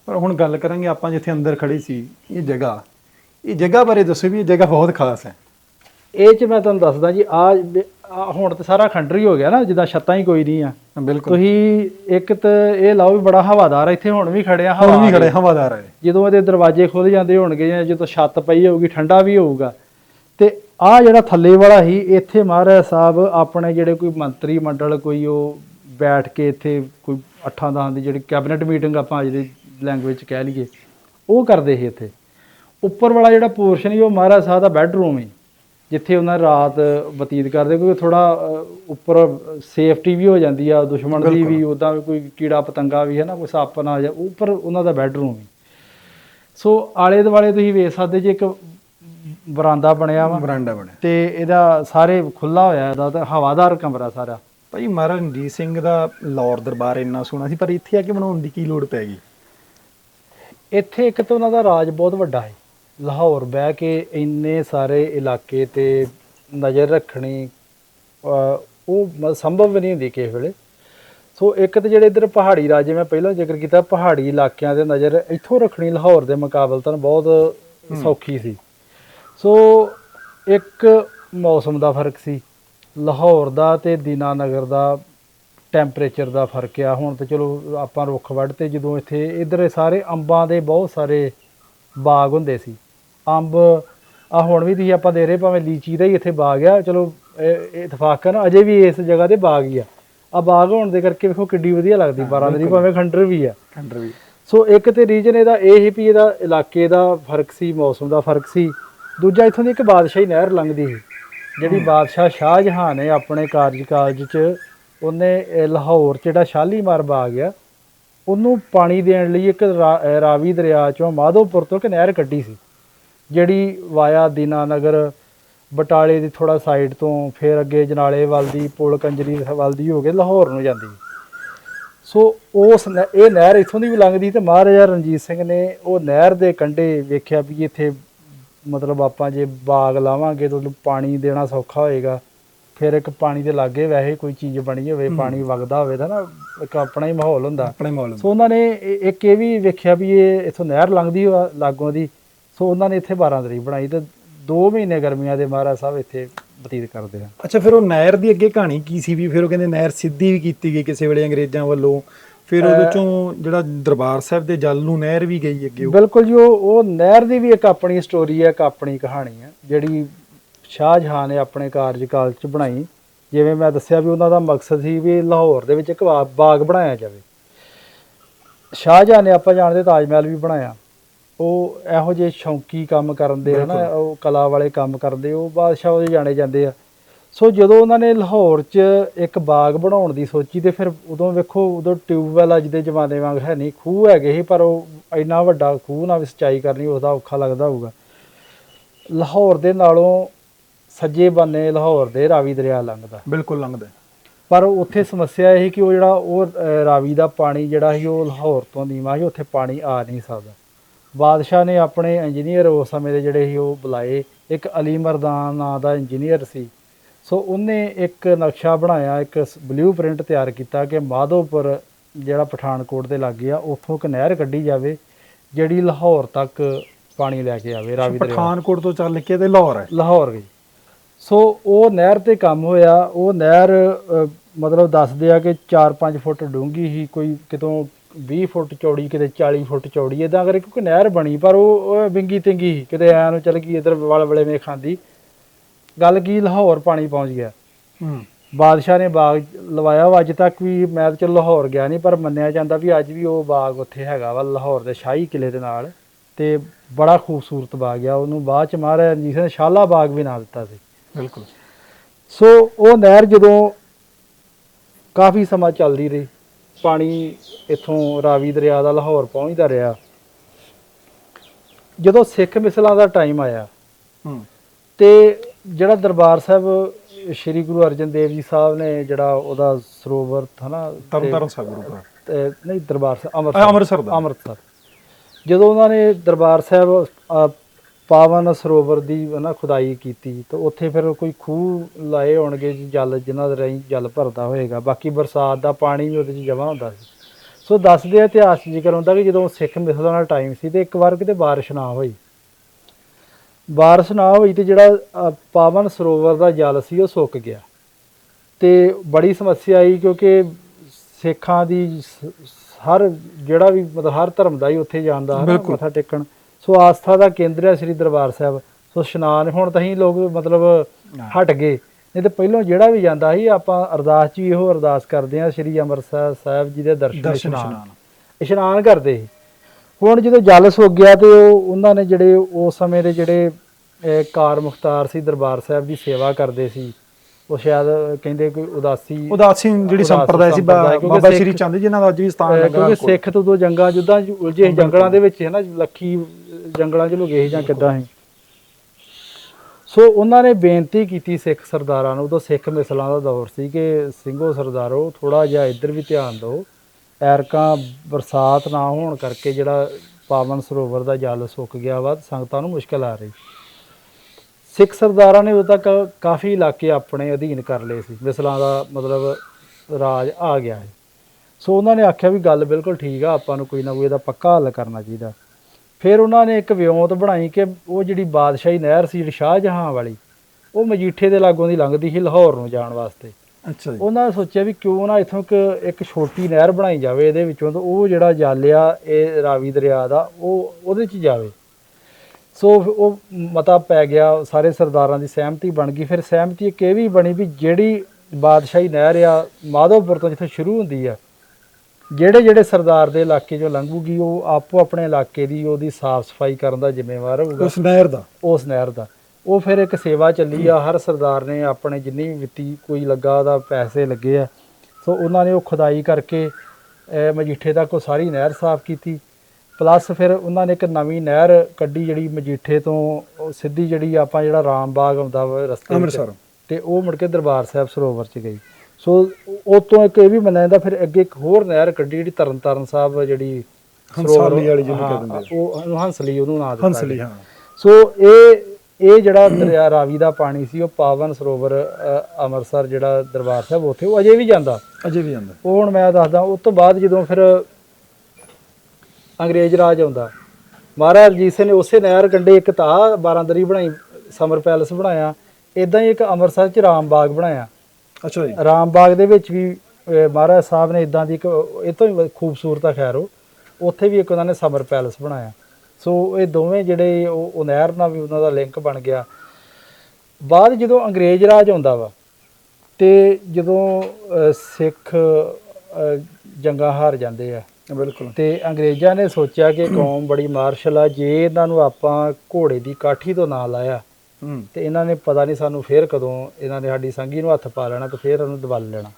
ਪਰ ਹੁਣ ਗੱਲ ਕਰਾਂਗੇ ਆਪਾਂ ਜਿੱਥੇ ਅੰਦਰ ਖੜੇ ਸੀ ਇਹ ਜਗ੍ਹਾ। ਇਹ ਜਗ੍ਹਾ ਬਾਰੇ ਦੱਸੋ ਵੀ ਇਹ ਜਗ੍ਹਾ ਬਹੁਤ ਖਾਸ ਹੈ। ਇਹ ਚ ਮੈਂ ਤੁਹਾਨੂੰ ਦੱਸਦਾ ਜੀ ਆ ਹੁਣ ਤੇ ਸਾਰਾ ਖੰਡਰ ਹੀ ਗਿਆ ਨਾ ਜਿੱਦਾਂ ਛੱਤਾਂ ਹੀ ਕੋਈ ਨਹੀਂ ਆ। ਬਿਲਕੁਲ। ਤੁਸੀਂ ਇੱਕ ਤਾਂ ਇਹ ਲਾਓ ਵੀ ਬੜਾ ਹਵਾਦਾਰ ਇੱਥੇ ਹੁਣ ਵੀ ਖੜੇ ਆ ਹੁਣ ਹਵਾ ਵੀ ਖੜੇ ਹਵਾਦਾਰ ਹੈ। ਜਦੋਂ ਇਹਦੇ ਦਰਵਾਜ਼ੇ ਖੁੱਲ ਜਾਂਦੇ ਹੋਣਗੇ ਜਾਂ ਜਦੋਂ ਛੱਤ ਪਈ ਹੋਊਗੀ ਠੰਡਾ ਵੀ ਹੋਊਗਾ। ਤੇ ਆ ਜਿਹੜਾ ਥੱਲੇ ਵਾਲਾ ਹੀ ਇੱਥੇ ਮਹਾਰਾਜ ਸਾਹਿਬ ਆਪਣੇ ਜਿਹੜੇ ਕੋਈ ਮੰਤਰੀ ਮੰਡਲ ਕੋਈ ਉਹ ਬੈਠ ਕੇ ਇੱਥੇ ਕੋਈ ਅੱਠਾਂ ਦਹਾਂ ਦੀ ਜਿਹੜੀ ਕੈਬਨਿਟ ਮੀਟਿੰਗ ਆਪਾਂ ਅੱਜ ਦੀ ਲੈਂਗੁਏਜ ਕਹਿ ਲਈਏ ਉਹ ਕਰਦੇ ਸੀ ਇੱਥੇ। ਉੱਪਰ ਵਾਲਾ ਜਿਹੜਾ ਪੋਰਸ਼ਨ ਹੀ ਉਹ ਮਹਾਰਾਜ ਸਾਹਿਬ ਦਾ ਬੈੱਡਰੂਮ ਹੈ ਜਿੱਥੇ ਉਹਨਾਂ ਰਾਤ ਬਤੀਤ ਕਰਦੇ ਕਿਉਂਕਿ ਥੋੜਾ ਉੱਪਰ ਸੇਫਟੀ ਵੀ ਹੋ ਜਾਂਦੀ ਆ ਦੁਸ਼ਮਣ ਦੀ ਵੀ ਉਦਾਂ ਵੀ ਕੋਈ ਕੀੜਾ ਪਤੰਗਾ ਵੀ ਹੈ ਨਾ ਕੋਈ ਸੱਪ ਨਾ ਜਾ ਉੱਪਰ ਉਹਨਾਂ ਦਾ ਬੈੱਡਰੂਮ ਹੈ ਸੋ ਆਲੇ ਦੁਆਲੇ ਤੁਸੀਂ ਵੇਖ ਸਕਦੇ ਜੀ ਇੱਕ ਬਰਾਂਦਾ ਬਣਿਆ ਵਾ ਬਰਾਂਡਾ ਬਣਿਆ। ਤੇ ਇਹਦਾ ਸਾਰੇ ਖੁੱਲਾ ਹੋਇਆ ਇਹਦਾ ਤਾਂ ਹਵਾਦਾਰ ਕਮਰਾ ਸਾਰਾ। ਭਾਈ ਮਹਾਰਾਜ ਰਣਜੀਤ ਸਿੰਘ ਦਾ ਲਾਹੌਰ ਦਰਬਾਰ ਇੰਨਾ ਸੋਹਣਾ ਸੀ ਪਰ ਇੱਥੇ ਆ ਕੇ ਬਣਾਉਣ ਦੀ ਕੀ ਲੋੜ ਪੈ ਗਈ? ਇੱਥੇ ਇੱਕ ਤਾਂ ਉਹਨਾਂ ਦਾ ਰਾਜ ਬਹੁਤ ਵੱਡਾ ਹੈ। ਲਾਹੌਰ ਬਹਿ ਕੇ ਇੰਨੇ ਸਾਰੇ ਇਲਾਕੇ ਤੇ ਨਜ਼ਰ ਰੱਖਣੀ ਉਹ ਮ- ਸੰਭਵ ਨਹੀਂ ਹੁੰਦੀ ਕਿਸੇ ਵੇਲੇ। ਸੋ ਇੱਕ ਤਾਂ ਜਿਹੜੇ ਇੱਧਰ ਪਹਾੜੀ ਰਾਜ ਜਿਵੇਂ ਪਹਿਲਾਂ ਜ਼ਿਕਰ ਕੀਤਾ ਪਹਾੜੀ ਇਲਾਕਿਆਂ ਦੇ ਨਜ਼ਰ ਇੱਥੋਂ ਰੱਖਣੀ ਲਾਹੌਰ ਦੇ ਮੁਕਾਬਲਤਨ ਬਹੁਤ ਸੌਖੀ ਸੀ। ਸੋ ਇੱਕ ਮੌਸਮ ਦਾ ਫ਼ਰਕ ਸੀ। ਲਾਹੌਰ ਦਾ ਤੇ ਦੀਨਾਨਗਰ ਦਾ ਟੈਂਪਰੇਚਰ ਦਾ ਫ਼ਰਕ ਆ। ਹੁਣ ਤੇ ਚਲੋ ਆਪਾਂ ਰੁੱਖ ਵੱਢ ਤੇ ਜਦੋਂ ਇੱਥੇ ਇਧਰ ਸਾਰੇ ਅੰਬਾਂ ਦੇ ਬਹੁਤ ਸਾਰੇ ਬਾਗ ਹੁੰਦੇ ਸੀ। ਅੰਬ ਆ ਹੁਣ ਵੀ ਤੁਸੀਂ ਆਪਾਂ ਦੇ ਰਹੇ ਭਾਵੇਂ ਲੀਚੀ ਦਾ ਹੀ ਇੱਥੇ ਬਾਗ ਆ। ਚਲੋ ਇਹ- ਇਹ ਇਤਫਾਕਨ ਅਜੇ ਵੀ ਇਸ ਜਗ੍ਹਾ ਤੇ ਬਾਗ ਹੀ ਆ। ਆ ਬਾਗ ਹੋਣ ਦੇ ਕਰਕੇ ਵੇਖੋ ਕਿੱਡੀ ਵਧੀਆ ਲੱਗਦੀ ਬਾਰਾਂਦਰੀ ਭਾਵੇਂ ਖੰਡਰ ਵੀ ਆ। ਖੰਡਰ ਵੀ। ਸੋ ਇੱਕ ਤੇ ਰੀਜਨ ਇਹਦਾ ਇਹ ਹੀ ਵੀ ਇਹਦਾ ਇਲਾਕੇ ਦਾ ਫ਼ਰਕ ਸੀ ਮੌਸਮ ਦਾ ਫ਼ਰਕ ਸੀ। ਦੂਜਾ ਇਥੋਂ ਦੀ ਇੱਕ ਬਾਦਸ਼ਾਹੀ ਨਹਿਰ ਲੰਘਦੀ ਸੀ ਜਿਹੜੀ ਬਾਦਸ਼ਾਹ ਸ਼ਾਹਜਹਾਨ ਨੇ ਆਪਣੇ ਕਾਰਜਕਾਲ 'ਚ ਉਹਨੇ ਲਾਹੌਰ 'ਚ ਜਿਹੜਾ ਸ਼ਾਲੀਮਾਰ ਬਾਗ ਆ ਉਹਨੂੰ ਪਾਣੀ ਦੇਣ ਲਈ ਇੱਕ ਰਾਵੀ ਦਰਿਆ 'ਚੋਂ ਮਾਧੋਪੁਰ ਤੋਂ ਇੱਕ ਨਹਿਰ ਕੱਢੀ ਸੀ, ਜਿਹੜੀ ਵਾਇਆ ਦੀਨਾਨਗਰ ਬਟਾਲੇ ਦੀ ਥੋੜਾ ਸਾਈਡ ਤੋਂ ਫਿਰ ਅੱਗੇ ਜਨਾਲੇ ਵੱਲ ਦੀ, ਪੁਲ ਕੰਜਰੀ ਵੱਲ ਦੀ ਹੋ ਕੇ ਲਾਹੌਰ ਨੂੰ ਜਾਂਦੀ ਸੋ। ਉਸ ਨਹਿ- ਇਹ ਨਹਿਰ ਇਥੋਂ ਦੀ ਵੀ ਲੰਘਦੀ ਤੇ ਮਹਾਰਾਜਾ ਰਣਜੀਤ ਸਿੰਘ ਨੇ ਉਹ ਨਹਿਰ ਦੇ ਕੰਢੇ ਵੇਖਿਆ ਵੀ ਇੱਥੇ ਮਤਲਬ ਆਪਾਂ ਜੇ ਬਾਗ ਲਾਵਾਂਗੇ ਤਾਂ ਉਹਨੂੰ ਪਾਣੀ ਦੇਣਾ ਸੌਖਾ ਹੋਏਗਾ। ਫਿਰ ਇੱਕ ਪਾਣੀ ਦੇ ਲਾਗੇ ਵੈਸੇ ਕੋਈ ਚੀਜ਼ ਬਣੀ ਹੋਵੇ ਪਾਣੀ ਵਗਦਾ ਹੋਵੇ ਤਾਂ ਨਾ ਇੱਕ ਆਪਣਾ ਹੀ ਮਾਹੌਲ ਹੁੰਦਾ। ਆਪਣੇ ਮਾਹੌਲ ਸੋ ਉਹਨਾਂ ਨੇ ਇੱਕ ਇਹ ਵੀ ਵੇਖਿਆ ਵੀ ਇਹ ਇਥੋਂ ਨਹਿਰ ਲੰਘਦੀ ਆ ਲਾਗੋਂ ਦੀ। ਸੋ ਉਹਨਾਂ ਨੇ ਇੱਥੇ 12 ਤਰੀਕ ਬਣਾਈ ਤੇ 2 ਮਹੀਨੇ ਗਰਮੀਆਂ ਦੇ ਮਹਾਰਾਜ ਸਾਹਿਬ ਇੱਥੇ ਬਤੀਤ ਕਰਦੇ ਆ। ਅੱਛਾ ਫਿਰ ਉਹ ਨਹਿਰ ਦੀ ਅੱਗੇ ਕਹਾਣੀ ਕੀ ਸੀ ਵੀ ਫਿਰ ਉਹ ਕਹਿੰਦੇ ਨਹਿਰ ਸਿੱਧੀ ਵੀ ਕੀਤੀ ਗਈ ਕਿਸੇ ਵੇਲੇ ਅੰਗਰੇਜ਼ਾਂ ਵੱਲੋਂ। ਫਿਰ ਉਹਦੇ ਚੋਂ ਜਿਹੜਾ ਦਰਬਾਰ ਸਾਹਿਬ ਦੇ ਜਲ ਨੂੰ ਨਹਿਰ ਵੀ ਗਈ ਅੱਗੇ। ਬਿਲਕੁਲ ਜੀ ਉਹ ਉਹ ਨਹਿਰ ਦੀ ਵੀ ਇੱਕ ਆਪਣੀ ਸਟੋਰੀ ਹੈ ਇੱਕ ਆਪਣੀ ਕਹਾਣੀ ਹੈ ਜਿਹੜੀ ਸ਼ਾਹਜਹਾਨ ਨੇ ਆਪਣੇ ਕਾਰਜਕਾਲ 'ਚ ਬਣਾਈ। ਜਿਵੇਂ ਮੈਂ ਦੱਸਿਆ ਵੀ ਉਹਨਾਂ ਦਾ ਮਕਸਦ ਸੀ ਵੀ ਲਾਹੌਰ ਦੇ ਵਿੱਚ ਇੱਕ ਬਾ- ਬਾਗ ਬਣਾਇਆ ਜਾਵੇ। ਸ਼ਾਹਜਹਾਨ ਨੇ ਆਪਾਂ ਜਾਣਦੇ ਤਾਜ ਮਹਿਲ ਵੀ ਬਣਾਇਆ। ਉਹ ਇਹੋ ਜਿਹੇ ਸ਼ੌਂਕੀ ਕੰਮ ਕਰਨ ਦੇ ਹਨਾ ਉਹ ਕਲਾ ਵਾਲੇ ਕੰਮ ਕਰਦੇ ਉਹ ਬਾਦਸ਼ਾਹ ਉਹਦੇ ਜਾਣੇ ਜਾਂਦੇ ਆ। ਸੋ ਜਦੋਂ ਉਹਨਾਂ ਨੇ ਲਾਹੌਰ 'ਚ ਇੱਕ ਬਾਗ ਬਣਾਉਣ ਦੀ ਸੋਚੀ ਤੇ ਫਿਰ ਉਦੋਂ ਵੇਖੋ ਉਦੋਂ ਟਿਊਬਵੈਲ ਅੱਜ ਦੇ ਜ਼ਮਾਨੇ ਵਾਂਗ ਹੈ ਨਹੀਂ। ਖੂਹ ਹੈਗੇ ਸੀ ਪਰ ਉਹ ਇੰਨਾ ਵੱਡਾ ਖੂਹ ਨਾਲ ਵੀ ਸਿੰਚਾਈ ਕਰਨੀ ਉਹਦਾ ਔਖਾ ਲੱਗਦਾ ਹੋਊਗਾ। ਲਾਹੌਰ ਦੇ ਨਾਲੋਂ ਸੱਜੇ ਬੰਨੇ ਲਾਹੌਰ ਦੇ ਰਾਵੀ ਦਰਿਆ ਲੰਘਦਾ। ਬਿਲਕੁਲ ਲੰਘਦਾ। ਪਰ ਉੱਥੇ ਸਮੱਸਿਆ ਇਹ ਸੀ ਕਿ ਉਹ ਜਿਹੜਾ ਉਹ ਰਾਵੀ ਦਾ ਪਾਣੀ ਜਿਹੜਾ ਸੀ ਉਹ ਲਾਹੌਰ ਤੋਂ ਨੀਵਾਂ ਸੀ ਉੱਥੇ ਪਾਣੀ ਆ ਨਹੀਂ ਸਕਦਾ। ਬਾਦਸ਼ਾਹ ਨੇ ਆਪਣੇ ਇੰਜੀਨੀਅਰ ਉਸ ਸਮੇਂ ਦੇ ਜਿਹੜੇ ਸੀ ਉਹ ਬੁਲਾਏ। ਇੱਕ ਅਲੀ ਮਰਦਾਨ ਨਾਂ ਦਾ ਇੰਜੀਨੀਅਰ ਸੀ। ਸੋ ਉਹਨੇ ਇੱਕ ਨਕਸ਼ਾ ਬਣਾਇਆ ਇੱਕ ਬਲੂਪ੍ਰਿੰਟ ਤਿਆਰ ਕੀਤਾ ਕਿ ਮਾਧੋਪੁਰ ਜਿਹੜਾ ਪਠਾਨਕੋਟ ਦੇ ਲਾਗੇ ਆ ਉੱਥੋਂ ਇੱਕ ਨਹਿਰ ਕੱਢੀ ਜਾਵੇ ਜਿਹੜੀ ਲਾਹੌਰ ਤੱਕ ਪਾਣੀ ਲੈ ਕੇ ਆਵੇ ਰਾਵੀ ਦਰਿਆ। ਪਠਾਨਕੋਟ ਤੋਂ ਚੱਲ ਕੇ ਤੇ ਲਾਹੌਰ ਹੈ? ਲਾਹੌਰ ਗਈ। ਸੋ ਉਹ ਨਹਿਰ ਤੇ ਕੰਮ ਹੋਇਆ ਉਹ ਨਹਿਰ ਮਤਲਬ ਦੱਸਦੇ ਆ ਕਿ 4-5 ਫੁੱਟ ਡੂੰਘੀ ਸੀ ਕੋਈ ਕਿਤੋਂ 20 ਫੁੱਟ ਚੌੜੀ ਕਿਤੇ 40 ਫੁੱਟ ਚੌੜੀ ਇਦਾਂ ਕਰਕੇ ਕੋਈ ਨਹਿਰ ਬਣੀ ਪਰ ਉਹ ਵਿੰਗੀ ਤਿੰਗੀ ਸੀ ਕਿਤੇ ਐ ਨੂੰ ਚੱਲ ਗਈ ਇਧਰ ਵਲ ਵਲੇ ਮੇ ਖਾਂਦੀ। ਗੱਲ ਕੀ ਲਾਹੌਰ ਪਾਣੀ ਪਹੁੰਚ ਗਿਆ। ਹੂੰ। ਬਾਦਸ਼ਾਹ ਨੇ ਬਾਗ ਲਵਾਇਆ ਵਾ ਅੱਜ ਤੱਕ ਵੀ ਮੈਂ ਤਾਂ ਚਲੋ ਲਾਹੌਰ ਗਿਆ ਨਹੀਂ ਪਰ ਮੰਨਿਆ ਜਾਂਦਾ ਵੀ ਅੱਜ ਵੀ ਉਹ ਬਾਗ ਉੱਥੇ ਹੈਗਾ ਵਾ ਲਾਹੌਰ ਦੇ ਸ਼ਾਹੀ ਕਿਲੇ ਦੇ ਨਾਲ ਤੇ ਬੜਾ ਖੂਬਸੂਰਤ ਬਾਗ ਆ ਉਹਨੂੰ ਬਾਅਦ ਚ ਮਹਾਰਾਜਾ ਰਣਜੀਤ ਸਿੰਘ ਨੇ ਸ਼ਾਲਾ ਬਾਗ ਵੀ ਨਾਂ ਦਿੱਤਾ ਸੀ। ਬਿਲਕੁਲ। ਸੋ ਉਹ ਨਹਿਰ ਜਦੋਂ ਕਾਫੀ ਸਮਾਂ ਚੱਲਦੀ ਰਹੀ ਪਾਣੀ ਇੱਥੋਂ ਰਾਵੀ ਦਰਿਆ ਦਾ ਲਾਹੌਰ ਪਹੁੰਚਦਾ ਰਿਹਾ। ਜਦੋਂ ਸਿੱਖ ਮਿਸਲਾਂ ਦਾ ਟਾਈਮ ਆਇਆ ਹੂੰ। ਤੇ ਜਿਹੜਾ ਦਰਬਾਰ ਸਾਹਿਬ ਸ੍ਰੀ ਗੁਰੂ ਅਰਜਨ ਦੇਵ ਜੀ ਸਾਹਿਬ ਨੇ ਜਿਹੜਾ ਉਹਦਾ ਸਰੋਵਰ ਥਾ ਨਾ ਤੇ- ਤਰਨਤਾਰਨ ਸਾਹਿਬ ਗੁਰੂ ਤੇ ਨਹੀਂ ਦਰਬਾਰ ਸਾਹਿਬ ਅੰਮ੍ਰਿਤਸਰ। ਅੰਮ੍ਰਿਤਸਰ ਜਦੋਂ ਉਹਨਾਂ ਨੇ ਦਰਬਾਰ ਸਾਹਿਬ ਪਾਵਨ ਸਰੋਵਰ ਦੀ ਨਾ ਖੁਦਾਈ ਕੀਤੀ ਤਾਂ ਉੱਥੇ ਫਿਰ ਕੋਈ ਖੂਹ ਲਾਏ ਹੋਣਗੇ ਜੀ ਜਲ ਜਿਨ੍ਹਾਂ ਦੇ ਰਾਹੀਂ ਜਲ ਭਰਦਾ ਹੋਏਗਾ ਬਾਕੀ ਬਰਸਾਤ ਦਾ ਪਾਣੀ ਵੀ ਉਹਦੇ 'ਚ ਜਮ੍ਹਾਂ ਹੁੰਦਾ ਸੀ। ਸੋ ਦੱਸਦੇ ਆ ਇਤਿਹਾਸ ਜ਼ਿਕਰ ਹੁੰਦਾ ਕਿ ਜਦੋਂ ਸਿੱਖ ਮਿਸਲਾਂ ਦਾ ਟਾਈਮ ਸੀ ਤੇ ਇੱਕ ਵਾਰ ਕਿਤੇ ਬਾਰਿਸ਼ ਨਾ ਹੋਈ। ਬਾਰਿਸ਼ ਨਾ ਹੋਈ ਤੇ ਜਿਹੜਾ ਪਾਵਨ ਸਰੋਵਰ ਦਾ ਜਲ ਸੀ ਉਹ ਸੁੱਕ ਗਿਆ। ਤੇ ਬੜੀ ਸਮੱਸਿਆ ਆਈ ਕਿਉਂਕਿ ਸਿੱਖਾਂ ਦੀ ਹਰ ਜਿਹੜਾ ਵੀ ਮਤਲਬ ਹਰ ਧਰਮ ਦਾ ਹੀ ਉੱਥੇ ਜਾਂਦਾ ਹੈ। ਮੱਥਾ ਟੇਕਣ। ਸੋ ਆਸਥਾ ਦਾ ਕੇਂਦਰ ਹੈ ਸ੍ਰੀ ਦਰਬਾਰ ਸਾਹਿਬ। ਸੋ ਇਸ਼ਨਾਨ ਹੁਣ ਤਾਂ ਹੀ ਲੋਕ ਮਤਲਬ ਹਟ ਗਏ। ਨਹੀਂ ਤੇ ਪਹਿਲਾਂ ਜਿਹੜਾ ਵੀ ਜਾਂਦਾ ਸੀ ਆਪਾਂ ਅਰਦਾਸ 'ਚ ਵੀ ਇਹੋ ਅਰਦਾਸ ਕਰਦੇ ਆ ਸ੍ਰੀ ਅੰਮ੍ਰਿਤਸਰ ਸਾਹਿਬ ਜੀ ਦੇ ਦਰਸ਼ਨ ਇਸ਼ਨਾਨ। ਇਸ਼ਨਾਨ। ਕਰਦੇ ਸੀ। ਹੁਣ ਜਦੋਂ ਜਲ ਸੁੱਕ ਗਿਆ ਤੇ ਉਹ ਉਹਨਾਂ ਨੇ ਜਿਹੜੇ ਉਸ ਸਮੇਂ ਦੇ ਜਿਹੜੇ ਕਾਰ ਮੁਖਤਾਰ ਸੀ ਦਰਬਾਰ ਸਾਹਿਬ ਦੀ ਸੇਵਾ ਕਰਦੇ ਸੀ। ਉਹ ਸ਼ਾਇਦ ਕਹਿੰਦੇ ਕੋਈ ਉਦਾਸੀ ਉਦਾਸੀ ਜਿਹੜੀ ਸੰਪਰਦਾਇ ਸੀ ਬਾਬਾ ਸ਼੍ਰੀ ਚੰਦ ਜੀ ਨਾਲ ਅੱਜ ਵੀ ਸਥਾਨ ਲੱਗਾ ਕਿਉਂਕਿ ਸਿੱਖ ਤੋਂ ਦੋ ਜੰਗਾਂ ਜੁੱਦਾਂ ਉਲਝੇ ਜੰਗਲਾਂ ਦੇ ਵਿੱਚ ਹੈ ਨਾ ਲੱਖੀ ਜੰਗਲਾਂ 'ਚ ਸੀ ਜਾਂ ਕਿੱਦਾਂ ਸੀ। ਸੋ ਉਹਨਾਂ ਨੇ ਬੇਨਤੀ ਕੀਤੀ ਸਿੱਖ ਸਰਦਾਰਾਂ ਨੂੰ ਉਦੋਂ ਸਿੱਖ ਮਿਸਲਾਂ ਦਾ ਦੌਰ ਸੀ ਕਿ ਸਿੰਘੋ ਸਰਦਾਰੋ ਥੋੜਾ ਜਿਹਾ ਇੱਧਰ ਵੀ ਧਿਆਨ ਦਿਓ। ਐਰਕਾਂ ਬਰਸਾਤ ਨਾ ਹੋਣ ਕਰਕੇ ਜਿਹੜਾ ਪਾਵਨ ਸਰੋਵਰ ਦਾ ਜਲ ਸੁੱਕ ਗਿਆ ਵਾ ਸੰਗਤਾਂ ਨੂੰ ਮੁਸ਼ਕਲ ਆ ਰਹੀ। ਸਿੱਖ ਸਰਦਾਰਾਂ ਨੇ ਉਦੋਂ ਤੱਕ ਕਾਫੀ ਇਲਾਕੇ ਆਪਣੇ ਅਧੀਨ ਕਰ ਲਏ ਸੀ ਮਿਸਲਾਂ ਦਾ ਮਤਲਬ ਰਾਜ ਆ ਗਿਆ ਹੈ ਸੋ ਉਹਨਾਂ ਨੇ ਆਖਿਆ ਵੀ ਗੱਲ ਬਿਲਕੁਲ ਠੀਕ ਆ ਆਪਾਂ ਨੂੰ ਕੋਈ ਨਾ ਕੋਈ ਇਹਦਾ ਪੱਕਾ ਹੱਲ ਕਰਨਾ ਚਾਹੀਦਾ। ਫਿਰ ਉਹਨਾਂ ਨੇ ਇੱਕ ਵਿਉਂਤ ਬਣਾਈ ਕਿ ਉਹ ਜਿਹੜੀ ਬਾਦਸ਼ਾਹੀ ਨਹਿਰ ਸੀ ਜਿਹੜੀ ਸ਼ਾਹਜਹਾਂ ਵਾਲੀ ਉਹ ਮਜੀਠੇ ਦੇ ਲਾਗੋਂ ਦੀ ਲੰਘਦੀ ਸੀ ਲਾਹੌਰ ਨੂੰ ਜਾਣ ਵਾਸਤੇ। ਅੱਛਾ ਜੀ। ਉਹਨਾਂ ਨੇ ਸੋਚਿਆ ਵੀ ਕਿਉਂ ਨਾ ਇਥੋਂ ਇੱਕ ਇੱਕ ਛੋਟੀ ਨਹਿਰ ਬਣਾਈ ਜਾਵੇ ਇਹਦੇ ਵਿੱਚੋਂ ਤਾਂ ਉਹ ਜਿਹੜਾ ਜਲ ਆ ਇਹ ਰਾਵੀ ਦਰਿਆ ਦਾ ਉਹ ਉਹਦੇ 'ਚ ਜਾਵੇ। ਸੋ ਉਹ ਮਤਾ ਪੈ ਗਿਆ ਸਾਰੇ ਸਰਦਾਰਾਂ ਦੀ ਸਹਿਮਤੀ ਬਣ ਗਈ। ਫਿਰ ਸਹਿਮਤੀ ਇੱਕ ਇਹ ਵੀ ਬਣੀ ਵੀ ਜਿਹੜੀ ਬਾਦਸ਼ਾਹੀ ਨਹਿਰ ਆ ਮਾਧੋਪੁਰ ਤੋਂ ਜਿੱਥੇ ਸ਼ੁਰੂ ਹੁੰਦੀ ਆ ਜਿਹੜੇ ਜਿਹੜੇ ਸਰਦਾਰ ਦੇ ਇਲਾਕੇ 'ਚੋਂ ਲੰਘੂਗੀ ਉਹ ਆਪੋ ਆਪਣੇ ਇਲਾਕੇ ਦੀ ਉਹਦੀ ਸਾਫ਼ ਸਫ਼ਾਈ ਕਰਨ ਦਾ ਜ਼ਿੰਮੇਵਾਰ ਹੋਊਗਾ। ਉਸ ਨਹਿਰ ਦਾ? ਉਸ ਨਹਿਰ ਦਾ। ਉਹ ਫਿਰ ਇੱਕ ਸੇਵਾ ਚੱਲੀ ਆ ਹਰ ਸਰਦਾਰ ਨੇ ਆਪਣੇ ਜਿੰਨੀ ਵਿੱਤੀ ਕੋਈ ਲੱਗਾ ਉਹਦਾ ਪੈਸੇ ਲੱਗੇ ਆ। ਸੋ ਉਹਨਾਂ ਨੇ ਉਹ ਖੁਦਾਈ ਕਰਕੇ ਮਜੀਠੇ ਤੱਕ ਉਹ ਸਾਰੀ ਨਹਿਰ ਸਾਫ਼ ਕੀਤੀ। ਪਲੱਸ ਫਿਰ ਉਹਨਾਂ ਨੇ ਇੱਕ ਨਵੀਂ ਨਹਿਰ ਕੱਢੀ ਜਿਹੜੀ ਮਜੀਠੇ ਤੋਂ ਸਿੱਧੀ ਜਿਹੜੀ ਆਪਾਂ ਜਿਹੜਾ ਰਾਮਬਾਗ ਆਉਂਦਾ ਵਾ ਰਸਤੇ ਅੰਮ੍ਰਿਤਸਰ। ਤੇ ਉਹ ਮੁੜ ਕੇ ਦਰਬਾਰ ਸਾਹਿਬ ਸਰੋਵਰ 'ਚ ਗਈ। ਸੋ ਉਹ ਤੋਂ ਇੱਕ ਇਹ ਵੀ ਮੰਨਿਆ ਜਾਂਦਾ ਫਿਰ ਅੱਗੇ ਇੱਕ ਹੋਰ ਨਹਿਰ ਕੱਢੀ ਜਿਹੜੀ ਤਰਨਤਾਰਨ ਸਾਹਿਬ ਜਿਹੜੀ ਹੰਸਾਲੀ ਵਾਲੀ ਜਿਹਨੂੰ ਹਾਂ, ਕਹਿ ਦਿੰਦੇ ਉਹ ਹੰਸਲੀ ਉਹਨੂੰ ਨਾਂ ਦਿੱਤਾ ਹੰਸਲੀ। ਹਾਂ। ਸੋ ਇਹ ਇਹ ਜਿਹੜਾ ਦਰਿਆ ਰਾਵੀ ਦਾ ਪਾਣੀ ਸੀ ਉਹ ਪਾਵਨ ਸਰੋਵਰ ਅੰਮ੍ਰਿਤਸਰ ਜਿਹੜਾ ਦਰਬਾਰ ਸਾਹਿਬ ਉੱਥੇ ਉਹ ਅਜੇ ਵੀ ਜਾਂਦਾ। ਅਜੇ ਵੀ ਜਾਂਦਾ। ਉਹ ਹੁਣ ਮੈਂ ਦੱਸਦਾ ਉਸ ਤੋਂ ਬਾਅਦ ਜਦੋਂ ਫਿਰ ਅੰਗਰੇਜ਼ ਰਾਜ ਆਉਂਦਾ। ਮਹਾਰਾਜ ਰਣਜੀਤ ਸਿੰਘ ਨੇ ਉਸੇ ਨਹਿਰ ਕੰਢੇ ਇੱਕ ਤਾਂ ਬਾਰਾਂਦਰੀ ਬਣਾਈ ਸਮਰ ਪੈਲਸ ਬਣਾਇਆ। ਇਦਾਂ ਹੀ ਇੱਕ ਅੰਮ੍ਰਿਤਸਰ ਚ ਰਾਮ ਬਾਗ ਬਣਾਇਆ। ਅੱਛਾ ਜੀ। ਰਾਮ ਬਾਗ ਦੇ ਵਿੱਚ ਵੀ ਮਹਾਰਾਜ ਸਾਹਿਬ ਨੇ ਇਦਾਂ ਦੀ ਇੱਕ ਇਹ ਤੋਂ ਵੀ ਖੂਬਸੂਰਤ ਆ ਖੈਰ ਉਹ। ਉੱਥੇ ਵੀ ਇੱਕ ਉਹਨਾਂ ਨੇ ਸਮਰ ਪੈਲਸ ਬਣਾਇਆ। ਸੋ ਇਹ ਦੋਵੇਂ ਜਿਹੜੇ ਉਹ ਨਹਿਰ ਨਾਲ ਵੀ ਉਹਨਾਂ ਦਾ ਲਿੰਕ ਬਣ ਗਿਆ। ਬਾਅਦ ਜਦੋਂ ਅੰਗਰੇਜ਼ ਰਾਜ ਆਉਂਦਾ ਵਾ ਤੇ ਜਦੋਂ ਸਿੱਖ ਜੰਗਾਂ ਹਾਰ ਜਾਂਦੇ ਆ ਬਿਲਕੁਲ। ਤੇ ਅੰਗਰੇਜ਼ਾਂ ਨੇ ਸੋਚਿਆ ਕਿ ਕੌਮ ਬੜੀ ਮਾਰਸ਼ਲ ਆ ਜੇ ਇਹਨਾਂ ਨੂੰ ਆਪਾਂ ਘੋੜੇ ਦੀ ਕਾਠੀ ਤੋਂ ਨਾ ਲਾਇਆ ਤੇ ਇਹਨਾਂ ਨੇ ਪਤਾ ਨਹੀਂ ਸਾਨੂੰ ਫੇਰ ਕਦੋਂ ਇਹਨਾਂ ਨੇ ਸਾਡੀ ਸੰਗੀ ਨੂੰ ਹੱਥ ਪਾ ਲੈਣਾ ਤੇ ਫੇਰ ਉਹਨੂੰ ਦਬਲ ਲੈਣਾ।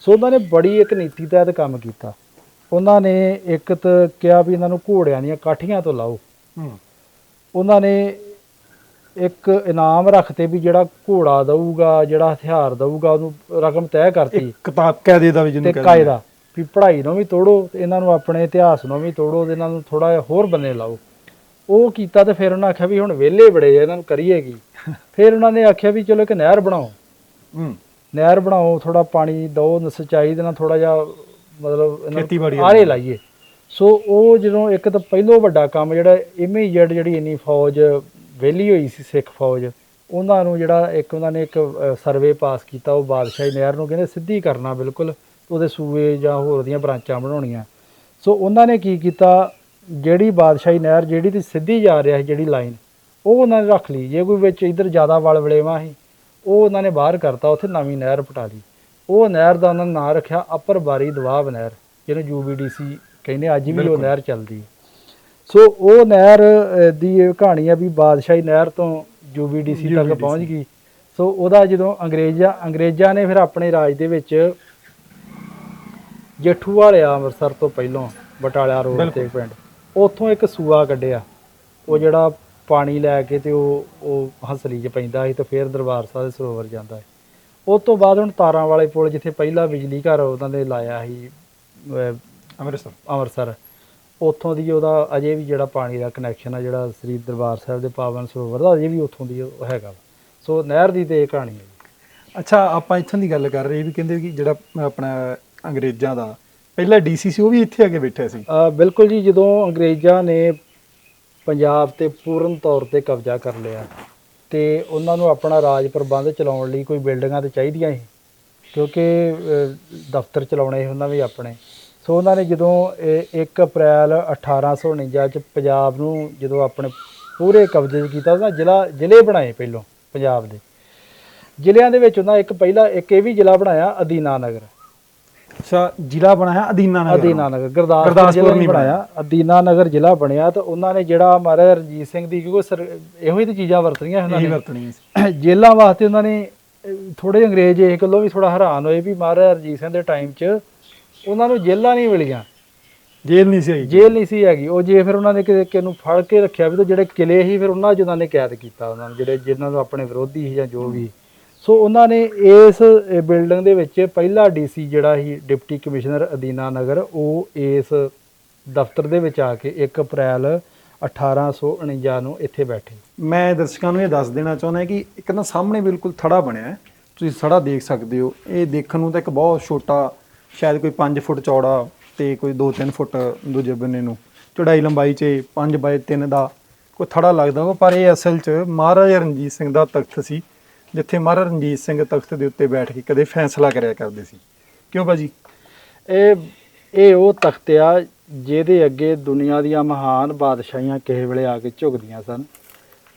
ਸੋ ਉਹਨਾਂ ਨੇ ਬੜੀ ਇੱਕ ਨੀਤੀ ਤਹਿਤ ਕੰਮ ਕੀਤਾ। ਉਹਨਾਂ ਨੇ ਇੱਕ ਤਾਂ ਕਿਹਾ ਵੀ ਇਹਨਾਂ ਨੂੰ ਘੋੜਿਆਂ ਦੀਆਂ ਕਾਠੀਆਂ ਤੋਂ ਲਾਓ। ਉਹਨਾਂ ਨੇ ਇੱਕ ਇਨਾਮ ਰੱਖਤੇ ਵੀ ਜਿਹੜਾ ਘੋੜਾ ਦਊਗਾ ਜਿਹੜਾ ਹਥਿਆਰ ਦਊਗਾ ਉਹਨੂੰ ਰਕਮ ਤੈਅ ਕਰਤੀ। ਇੱਕ ਕਿਤਾਬ ਕਾਇਦੇ ਦਾ ਵੀ ਤੇ ਜਿਹਨੂੰ ਕਹਿੰਦੇ ਕਾਇਦਾ। ਵੀ ਪੜ੍ਹਾਈ ਨੂੰ ਵੀ ਤੋੜੋ ਤੇ ਇਹਨਾਂ ਨੂੰ ਆਪਣੇ ਇਤਿਹਾਸ ਨੂੰ ਵੀ ਤੋੜੋ ਤੇ ਇਹਨਾਂ ਨੂੰ ਥੋੜਾ ਜਿਹਾ ਹੋਰ ਬੰਨੇ ਲਾਓ। ਉਹ ਕੀਤਾ ਤੇ ਫਿਰ ਉਹਨਾਂ ਆਖਿਆ ਵੀ ਹੁਣ ਵਿਹਲੇ ਬੜੇ ਆ ਇਹਨਾਂ ਨੂੰ ਕਰੀਏਗੀ ਫਿਰ ਉਹਨਾਂ ਨੇ ਆਖਿਆ ਵੀ ਚਲੋ ਇੱਕ ਨਹਿਰ ਬਣਾਓ। ਹੂੰ। ਨਹਿਰ ਬਣਾਓ ਥੋੜਾ ਪਾਣੀ ਦਿਓ ਸਿੰਚਾਈ ਦੇ ਨਾਲ ਥੋੜਾ ਜਿਹਾ ਮਤਲਬ ਖੇਤੀਬਾੜੀ ਆਰੇ ਲਾਈਏ। ਸੋ ਉਹ ਜਦੋਂ ਇੱਕ ਤਾਂ ਪਹਿਲੋਂ ਵੱਡਾ ਕੰਮ ਜਿਹੜਾ ਇਮੀਡੀਏਟ ਜਿਹੜੀ ਇੰਨੀ ਫੌਜ ਵਿਹਲੀ ਹੋਈ ਸੀ ਸਿੱਖ ਫੌਜ ਉਹਨਾਂ ਨੂੰ ਜਿਹੜਾ ਇੱਕ ਉਹਨਾਂ ਨੇ ਇੱਕ ਸਰਵੇ ਪਾਸ ਕੀਤਾ ਉਹ ਬਾਦਸ਼ਾਹੀ ਨਹਿਰ ਨੂੰ ਕਹਿੰਦੇ ਸਿੱਧੀ ਕਰਨਾ ਬਿਲਕੁਲ। ਉਹਦੇ ਸੂਏ ਜਾਂ ਹੋਰ ਦੀਆਂ ਬ੍ਰਾਂਚਾਂ ਬਣਾਉਣੀਆਂ। ਸੋ ਉਹਨਾਂ ਨੇ ਕੀ ਕੀਤਾ? ਜਿਹੜੀ ਬਾਦਸ਼ਾਹੀ ਨਹਿਰ ਜਿਹੜੀ ਤੇ ਸਿੱਧੀ ਜਾ ਰਿਹਾ ਸੀ ਜਿਹੜੀ ਲਾਈਨ ਉਹ ਉਹਨਾਂ ਨੇ ਰੱਖ ਲਈ। ਜੇ ਕੋਈ ਵਿੱਚ ਇੱਧਰ ਜ਼ਿਆਦਾ ਵਲ ਵਲੇਵਾ ਸੀ ਉਹ ਉਹਨਾਂ ਨੇ ਬਾਹਰ ਕਰਤਾ ਉੱਥੇ ਨਵੀਂ ਨਹਿਰ ਪਟਾ ਲਈ। ਉਹ ਨਹਿਰ ਦਾ ਉਹਨਾਂ ਨੇ ਨਾਂ ਰੱਖਿਆ ਅਪਰ ਬਾਰੀ ਦਵਾਬ ਨਹਿਰ ਜਿਹਨੂੰ ਯੂਬੀਡੀਸੀ ਕਹਿੰਦੇ ਅੱਜ ਵੀ ਉਹ ਨਹਿਰ ਚੱਲਦੀ ਹੈ। ਸੋ ਉਹ ਨਹਿਰ ਦੀ ਇਹ ਕਹਾਣੀ ਆ ਵੀ ਬਾਦਸ਼ਾਹੀ ਨਹਿਰ ਤੋਂ ਯੂਬੀਡੀਸੀ ਤੱਕ ਪਹੁੰਚ ਗਈ। ਸੋ ਉਹਦਾ ਜਦੋਂ ਅੰਗਰੇਜ਼ਾਂ ਅੰਗਰੇਜ਼ਾਂ ਨੇ ਫਿਰ ਆਪਣੇ ਰਾਜ ਦੇ ਵਿੱਚ ਜੇਠੂ ਵਾਲਿਆ ਅੰਮ੍ਰਿਤਸਰ ਤੋਂ ਪਹਿਲਾਂ ਬਟਾਲਾ ਰੋਡ ਤੇ ਪਿੰਡ। ਉੱਥੋਂ ਇੱਕ ਸੂਆ ਕੱਢਿਆ। ਉਹ ਜਿਹੜਾ ਪਾਣੀ ਲੈ ਕੇ ਤੇ ਉਹ ਉਹ ਹਸਲੀ 'ਚ ਪੈਂਦਾ ਸੀ ਤੇ ਫਿਰ ਦਰਬਾਰ ਸਾਹਿਬ ਦੇ ਸਰੋਵਰ ਜਾਂਦਾ ਹੈ ਉਸ ਤੋਂ ਬਾਅਦ ਹੁਣ ਤਾਰਾਂ ਵਾਲੇ ਪੁਲ ਜਿੱਥੇ ਪਹਿਲਾ ਬਿਜਲੀ ਘਰ ਉਹਨਾਂ ਨੇ ਲਾਇਆ ਸੀ ਅੰਮ੍ਰਿਤਸਰ। ਅੰਮ੍ਰਿਤਸਰ। ਉੱਥੋਂ ਦੀ ਉਹਦਾ ਅਜੇ ਵੀ ਜਿਹੜਾ ਪਾਣੀ ਦਾ ਕਨੈਕਸ਼ਨ ਆ ਜਿਹੜਾ ਸ੍ਰੀ ਦਰਬਾਰ ਸਾਹਿਬ ਦੇ ਪਾਵਨ ਸਰੋਵਰ ਦਾ ਅਜੇ ਵੀ ਉੱਥੋਂ ਦੀ ਹੈਗਾ। ਸੋ ਨਹਿਰ ਦੀ ਤੇ ਇਹ ਕਹਾਣੀ ਹੈ ਅੱਛਾ ਆਪਾਂ ਇੱਥੋਂ ਦੀ ਗੱਲ ਕਰ ਰਹੇ ਵੀ ਕਹਿੰਦੇ ਕਿ ਜਿਹੜਾ ਆਪਣਾ ਅੰਗਰੇਜ਼ਾਂ ਦਾ। ਪਹਿਲਾਂ ਡੀਸੀ ਸੀ, ਉਹ ਵੀ ਇੱਥੇ ਆ ਕੇ ਬੈਠਿਆ ਸੀ। ਬਿਲਕੁਲ ਜੀ, ਜਦੋਂ ਅੰਗਰੇਜ਼ਾਂ ਨੇ ਪੰਜਾਬ ਤੇ ਪੂਰਨ ਤੌਰ ਤੇ ਕਬਜ਼ਾ ਕਰ ਲਿਆ ਤੇ ਉਹਨਾਂ ਨੂੰ ਆਪਣਾ ਰਾਜ ਪ੍ਰਬੰਧ ਚਲਾਉਣ ਲਈ ਕੋਈ ਬਿਲਡਿੰਗਾਂ ਤੇ ਚਾਹੀਦੀਆਂ ਸੀ, ਕਿਉਂਕਿ ਦਫ਼ਤਰ ਚਲਾਉਣੇ ਸੀ ਉਹਨਾਂ ਵੀ ਆਪਣੇ। ਸੋ ਉਹਨਾਂ ਨੇ ਜਦੋਂ ਇਹ 1 ਅਪ੍ਰੈਲ 1849 ਚ ਪੰਜਾਬ ਨੂੰ ਜਦੋਂ ਆਪਣੇ ਪੂਰੇ ਕਬਜ਼ੇ 'ਚ ਕੀਤਾ ਤਾਂ ਜ਼ਿਲ੍ਹਾ, ਜ਼ਿਲ੍ਹੇ ਬਣਾਏ ਪਹਿਲੋਂ ਪੰਜਾਬ ਦੇ। ਜ਼ਿਲ੍ਹਿਆਂ ਦੇ ਵਿੱਚ ਉਹਨਾਂ ਇੱਕ ਪਹਿਲਾ, ਇੱਕ ਇਹ ਵੀ ਜ਼ਿਲ੍ਹਾ ਬਣਾਇਆ, ਅਦੀਨਾ ਨਗਰ। ਅੱਛਾ ਜ਼ਿਲ੍ਹਾ ਬਣਾਇਆ ਅਦੀਨਾ ਨਗਰ ਅਦੀਨਾ ਨਗਰ ਗੁਰਦਾਸਪੁਰ ਜ਼ਿਲ੍ਹਾ ਨਹੀਂ ਬਣਾਇਆ। ਅਦੀਨਾ ਨਗਰ ਜ਼ਿਲ੍ਹਾ ਬਣਿਆ ਤਾਂ ਉਹਨਾਂ ਨੇ ਜਿਹੜਾ ਮਹਾਰਾਜਾ ਰਣਜੀਤ ਸਿੰਘ ਦੀ ਕਿਉਂਕਿ ਇਹੋ ਹੀ ਤੇ ਚੀਜ਼ਾਂ ਵਰਤਣੀਆਂ ਉਹਨਾਂ ਇਹੀ ਨੇ। ਵਰਤਣੀ ਸੀ। ਜੇਲਾਂ ਵਾਸਤੇ ਉਹਨਾਂ ਨੇ ਥੋੜੇ ਅੰਗਰੇਜ਼ ਇਹ ਗੱਲੋਂ ਵੀ ਥੋੜਾ ਹੈਰਾਨ ਹੋਏ ਵੀ ਮਹਾਰਾਜਾ ਰਣਜੀਤ ਸਿੰਘ ਦੇ ਟਾਈਮ 'ਚ ਉਹਨਾਂ ਨੂੰ ਜੇਲਾਂ ਨਹੀਂ ਮਿਲੀਆਂ। ਜੇਲ੍ਹ ਨਹੀਂ ਸੀ ਹੈਗੀ। ਜੇਲ੍ਹ ਨਹੀਂ ਸੀ ਹੈਗੀ। ਉਹ ਜੇ ਫਿਰ ਉਹਨਾਂ ਨੇ ਕਿਸੇ ਨੂੰ ਫੜ ਕੇ ਰੱਖਿਆ ਵੀ ਤਾਂ ਜਿਹੜੇ ਕਿਲੇ ਸੀ ਫਿਰ ਉਹਨਾਂ ਉਹਨਾਂ ਨੇ ਕੈਦ ਕੀਤਾ ਉਹਨਾਂ ਨੂੰ ਜਿਹੜੇ ਜਿਨ੍ਹਾਂ ਨੂੰ ਆਪਣੇ ਵਿਰੋਧੀ ਸੀ ਜਾਂ ਜੋ ਵੀ। ਸੋ ਉਹਨਾਂ ਨੇ ਇਸ ਬਿਲਡਿੰਗ ਦੇ ਵਿੱਚ ਪਹਿਲਾ ਡੀਸੀ ਜਿਹੜਾ ਸੀ, ਡਿਪਟੀ ਕਮਿਸ਼ਨਰ ਅਦੀਨਾ ਨਗਰ, ਉਹ ਇਸ ਦਫ਼ਤਰ ਦੇ ਵਿੱਚ ਆ ਕੇ 1 ਅਪ੍ਰੈਲ 1849 ਨੂੰ ਇੱਥੇ ਬੈਠੇ। ਮੈਂ ਦਰਸ਼ਕਾਂ ਨੂੰ ਇਹ ਦੱਸ ਦੇਣਾ ਚਾਹੁੰਦਾ ਕਿ ਇੱਕ ਨਾ ਸਾਹਮਣੇ ਬਿਲਕੁਲ ਥੜਾ ਬਣਿਆ ਹੈ। ਤੁਸੀਂ ਥੜਾ ਦੇਖ ਸਕਦੇ ਹੋ। ਇਹ ਦੇਖਣ ਨੂੰ ਤਾਂ ਇੱਕ ਬਹੁਤ ਛੋਟਾ, ਸ਼ਾਇਦ ਕੋਈ 5 ਫੁੱਟ ਚੌੜਾ ਤੇ ਕੋਈ 2-3 ਫੁੱਟ ਦੂਜੇ ਬੰਨੇ ਨੂੰ। ਚੌੜਾਈ ਲੰਬਾਈ 'ਚ 5 ਬਾਏ 3 ਦਾ ਕੋਈ ਥੜਾ ਲੱਗਦਾ ਵਾ, ਪਰ ਇਹ ਅਸਲ 'ਚ ਮਹਾਰਾਜਾ ਰਣਜੀਤ ਸਿੰਘ ਦਾ ਤਖਤ ਸੀ। ਜਿੱਥੇ ਮਹਾਰਾਜਾ ਰਣਜੀਤ ਸਿੰਘ ਤਖਤ ਦੇ ਉੱਤੇ ਬੈਠ ਕੇ ਕਦੇ ਫੈਸਲਾ ਕਰਿਆ ਕਰਦੇ ਸੀ। ਕਿਉਂ ਭਾਜੀ ਇਹ ਇਹ ਉਹ ਤਖਤ ਆ ਜਿਹਦੇ ਅੱਗੇ ਦੁਨੀਆ ਦੀਆਂ ਮਹਾਨ ਬਾਦਸ਼ਾਹੀਆਂ ਕਿਸੇ ਵੇਲੇ ਆ ਕੇ ਝੁਕਦੀਆਂ ਸਨ।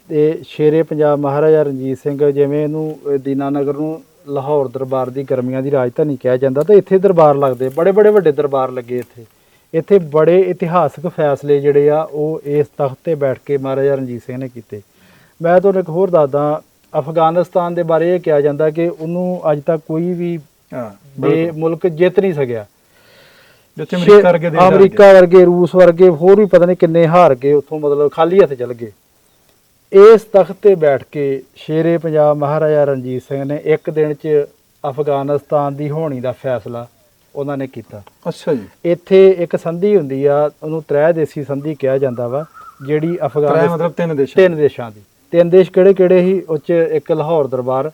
ਤੇ ਸ਼ੇਰੇ ਪੰਜਾਬ ਮਹਾਰਾਜਾ ਰਣਜੀਤ ਸਿੰਘ ਜਿਵੇਂ ਇਹਨੂੰ ਦੀਨਾਨਗਰ ਨੂੰ ਲਾਹੌਰ ਦਰਬਾਰ ਦੀ ਗਰਮੀਆਂ ਦੀ ਰਾਜਧਾਨੀ ਕਿਹਾ ਜਾਂਦਾ, ਤਾਂ ਇੱਥੇ ਦਰਬਾਰ ਲੱਗਦੇ ਬੜੇ ਬੜੇ ਵੱਡੇ ਦਰਬਾਰ ਲੱਗੇ ਇੱਥੇ। ਇੱਥੇ ਬੜੇ ਇਤਿਹਾਸਕ ਫੈਸਲੇ ਜਿਹੜੇ ਆ, ਉਹ ਇਸ ਤਖਤ ਤੇ ਬੈਠ ਕੇ ਮਹਾਰਾਜਾ ਰਣਜੀਤ ਸਿੰਘ ਨੇ ਕੀਤੇ। ਮੈਂ ਤੁਹਾਨੂੰ ਇੱਕ ਹੋਰ ਦੱਸਦਾ ਅਫਗਾਨਿਸਤਾਨ ਦੇ ਬਾਰੇ ਇਹ ਕਿਹਾ ਜਾਂਦਾ ਕਿ ਉਹਨੂੰ ਅੱਜ ਤੱਕ ਕੋਈ ਵੀ ਦੇ ਮੁਲਕ ਜਿੱਤ ਨਹੀਂ ਸਕਿਆ। ਜਿੱਥੇ ਅਮਰੀਕਾ ਵਰਗੇ ਦੇਸ਼। ਅਮਰੀਕਾ ਵਰਗੇ ਰੂਸ ਵਰਗੇ ਹੋਰ ਵੀ ਪਤਾ ਨਹੀਂ ਕਿੰਨੇ ਹਾਰ ਗਏ ਉੱਥੋਂ ਮਤਲਬ ਖਾਲੀ ਹੱਥ ਚਲ ਗਏ। ਇਸ ਤਖਤ ਤੇ ਬੈਠ ਕੇ ਸ਼ੇਰੇ ਪੰਜਾਬ ਮਹਾਰਾਜਾ ਰਣਜੀਤ ਸਿੰਘ ਨੇ ਇੱਕ ਦਿਨ 'ਚ ਅਫਗਾਨਿਸਤਾਨ ਦੀ ਹੋਣੀ ਦਾ ਫੈਸਲਾ ਉਹਨਾਂ ਨੇ ਕੀਤਾ। ਅੱਛਾ ਜੀ। ਇੱਥੇ ਇੱਕ ਸੰਧੀ ਹੁੰਦੀ ਆ ਉਹਨੂੰ ਤ੍ਰੈ ਦੇਸੀ ਸੰਧੀ ਕਿਹਾ ਜਾਂਦਾ ਵਾ ਜਿਹੜੀ ਅਫਗਾਨਿਸਤਾਨ ਮਤਲਬ ਤਿੰਨ ਦੇਸ਼ ਤਿੰਨ ਦੇਸ਼ਾਂ ਦੀ। ਤਿੰਨ ਦੇਸ਼ ਕਿਹੜੇ ਕਿਹੜੇ ਸੀ? ਉਹ 'ਚ ਇੱਕ ਲਾਹੌਰ ਦਰਬਾਰ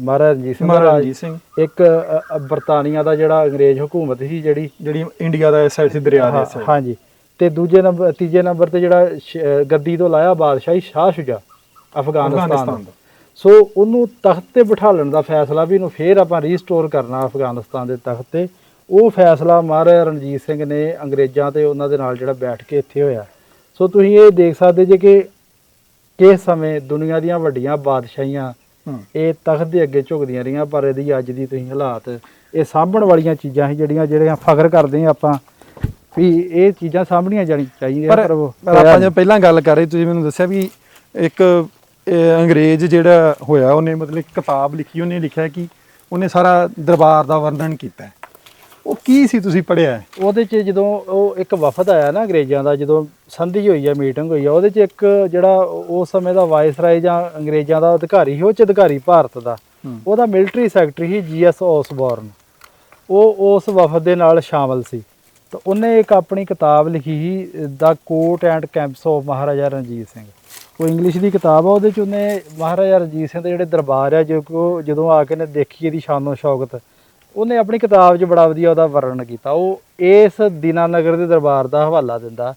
ਮਹਾਰਾਜਾ ਰਣਜੀਤ ਸਿੰਘ ਮਹਾਰਾਜਾ ਰਾਜ ਰਣਜੀਤ ਸਿੰਘ। ਇੱਕ ਅ, ਅ, ਬਰਤਾਨੀਆ ਦਾ ਜਿਹੜਾ ਅੰਗਰੇਜ਼ ਹਕੂਮਤ ਸੀ ਜਿਹੜੀ ਜਿਹੜੀ ਇੰਡੀਆ ਦਾ ਇਸ ਸਾਈਡ ਸੀ ਦਰਿਆ ਦੇ ਹਾਂ- ਇਸ side। ਹਾਂਜੀ। ਤੇ ਦੂਜੇ ਨੰਬਰ ਤੀਜੇ ਨੰਬਰ ਤੇ ਜਿਹੜਾ ਸ਼- ਗੱਦੀ ਤੋਂ ਲਾਇਆ ਬਾਦਸ਼ਾਹੀ ਸ਼ਾਹ ਸ਼ੁਜਾ ਅਫਗਾਨਿਸਤਾਨ ਦਾ ਸੋ ਉਹਨੂੰ ਤਖਤ ਤੇ ਬਿਠਾਲਣ ਦਾ ਫੈਸਲਾ ਵੀ ਇਹਨੂੰ ਫੇਰ ਆਪਾਂ ਰੀਸਟੋਰ ਕਰਨਾ ਅਫਗਾਨਿਸਤਾਨ ਦੇ ਤਖਤ ਤੇ। ਉਹ ਫੈਸਲਾ ਮਹਾਰਾਜਾ ਰਣਜੀਤ ਸਿੰਘ ਨੇ ਅੰਗਰੇਜ਼ਾਂ ਤੇ ਉਹਨਾਂ ਦੇ ਨਾਲ ਜਿਹੜਾ ਬੈਠ ਕੇ ਇੱਥੇ ਹੋਇਆ। ਸੋ ਤੁਸੀਂ ਇਹ ਦੇਖ ਸਕਦੇ ਜੇ ਕਿ ਕਿਸ ਸਮੇਂ ਦੁਨੀਆ ਦੀਆਂ ਵੱਡੀਆਂ ਬਾਦਸ਼ਾਹੀਆਂ ਹੂੰ ਇਹ ਤਖਤ ਦੇ ਅੱਗੇ ਝੁਕਦੀਆਂ ਰਹੀਆਂ ਪਰ ਇਹਦੀ ਅੱਜ ਦੀ ਤੁਸੀਂ ਹਾਲਾਤ ਇਹ ਸਾਂਭਣ ਵਾਲੀਆਂ ਚੀਜ਼ਾਂ ਸੀ ਜਿਹੜੀਆਂ ਜਿਹੜੀਆਂ ਫਖਰ ਕਰਦੇ ਹਾਂ ਆਪਾਂ ਵੀ ਇਹ ਚੀਜ਼ਾਂ ਸਾਂਭਣੀਆਂ ਜਾਣੀ ਚਾਹੀਦੀਆਂ ਪਰ ਆਪਾਂ ਜੇ ਪਹਿਲਾਂ ਗੱਲ ਕਰ ਰਹੇ ਤੁਸੀਂ ਮੈਨੂੰ ਦੱਸਿਆ ਵੀ ਇੱਕ ਅੰਗਰੇਜ਼ ਜਿਹੜਾ ਹੋਇਆ ਉਹਨੇ ਮਤਲਬ ਕਿਤਾਬ ਲਿਖੀ ਉਹਨੇ ਲਿਖਿਆ ਕਿ ਉਹਨੇ ਸਾਰਾ ਦਰਬਾਰ ਦਾ ਵਰਣਨ ਕੀਤਾ ਹੈ। ਉਹ ਕੀ ਸੀ ਤੁਸੀਂ ਪੜਿਆ ਉਹਦੇ 'ਚ ਜਦੋਂ ਉਹ ਇੱਕ ਵਫਦ ਆਇਆ ਨਾ ਅੰਗਰੇਜ਼ਾਂ ਦਾ ਜਦੋਂ ਸੰਧੀ ਹੋਈ ਆ ਮੀਟਿੰਗ ਹੋਈ ਆ ਉਹਦੇ 'ਚ ਇੱਕ ਜਿਹੜਾ ਉਸ ਸਮੇਂ ਦਾ ਵਾਇਸਰਾਏ ਜਾਂ ਅੰਗਰੇਜ਼ਾਂ ਦਾ ਅਧਿਕਾਰੀ ਸੀ ਉਹ 'ਚ ਅਧਿਕਾਰੀ ਭਾਰਤ ਦਾ। ਉਹਦਾ ਮਿਲਟਰੀ ਸੈਕਟਰੀ ਸੀ ਜੀਐਸ ਓਸਬੋਰਨ ਉਹ ਉਸ ਵਫਦ ਦੇ ਨਾਲ ਸ਼ਾਮਲ ਸੀ। ਤਾਂ ਉਹਨੇ ਇੱਕ ਆਪਣੀ ਕਿਤਾਬ ਲਿਖੀ ਸੀ the court and camps of Maharaja Ranjit Singh. ਉਹ ਇੰਗਲਿਸ਼ ਦੀ ਕਿਤਾਬ ਆ ਉਹਦੇ ਚ ਉਹਨੇ ਮਹਾਰਾਜਾ ਰਣਜੀਤ ਸਿੰਘ ਦੇ ਜਿਹੜੇ ਦਰਬਾਰ ਆ ਜੋ ਜਦੋਂ ਆ ਕੇ ਨੇ ਦੇਖੀ ਇਹਦੀ ਸ਼ਾਨੋ ਸ਼ੌਕਤ ਉਹਨੇ ਆਪਣੀ ਕਿਤਾਬ 'ਚ ਬੜਾ ਵਧੀਆ ਉਹਦਾ ਵਰਣਨ ਕੀਤਾ। ਉਹ ਇਸ ਦੀਨਾਨਗਰ ਦੇ ਦਰਬਾਰ ਦਾ ਹਵਾਲਾ ਦਿੰਦਾ।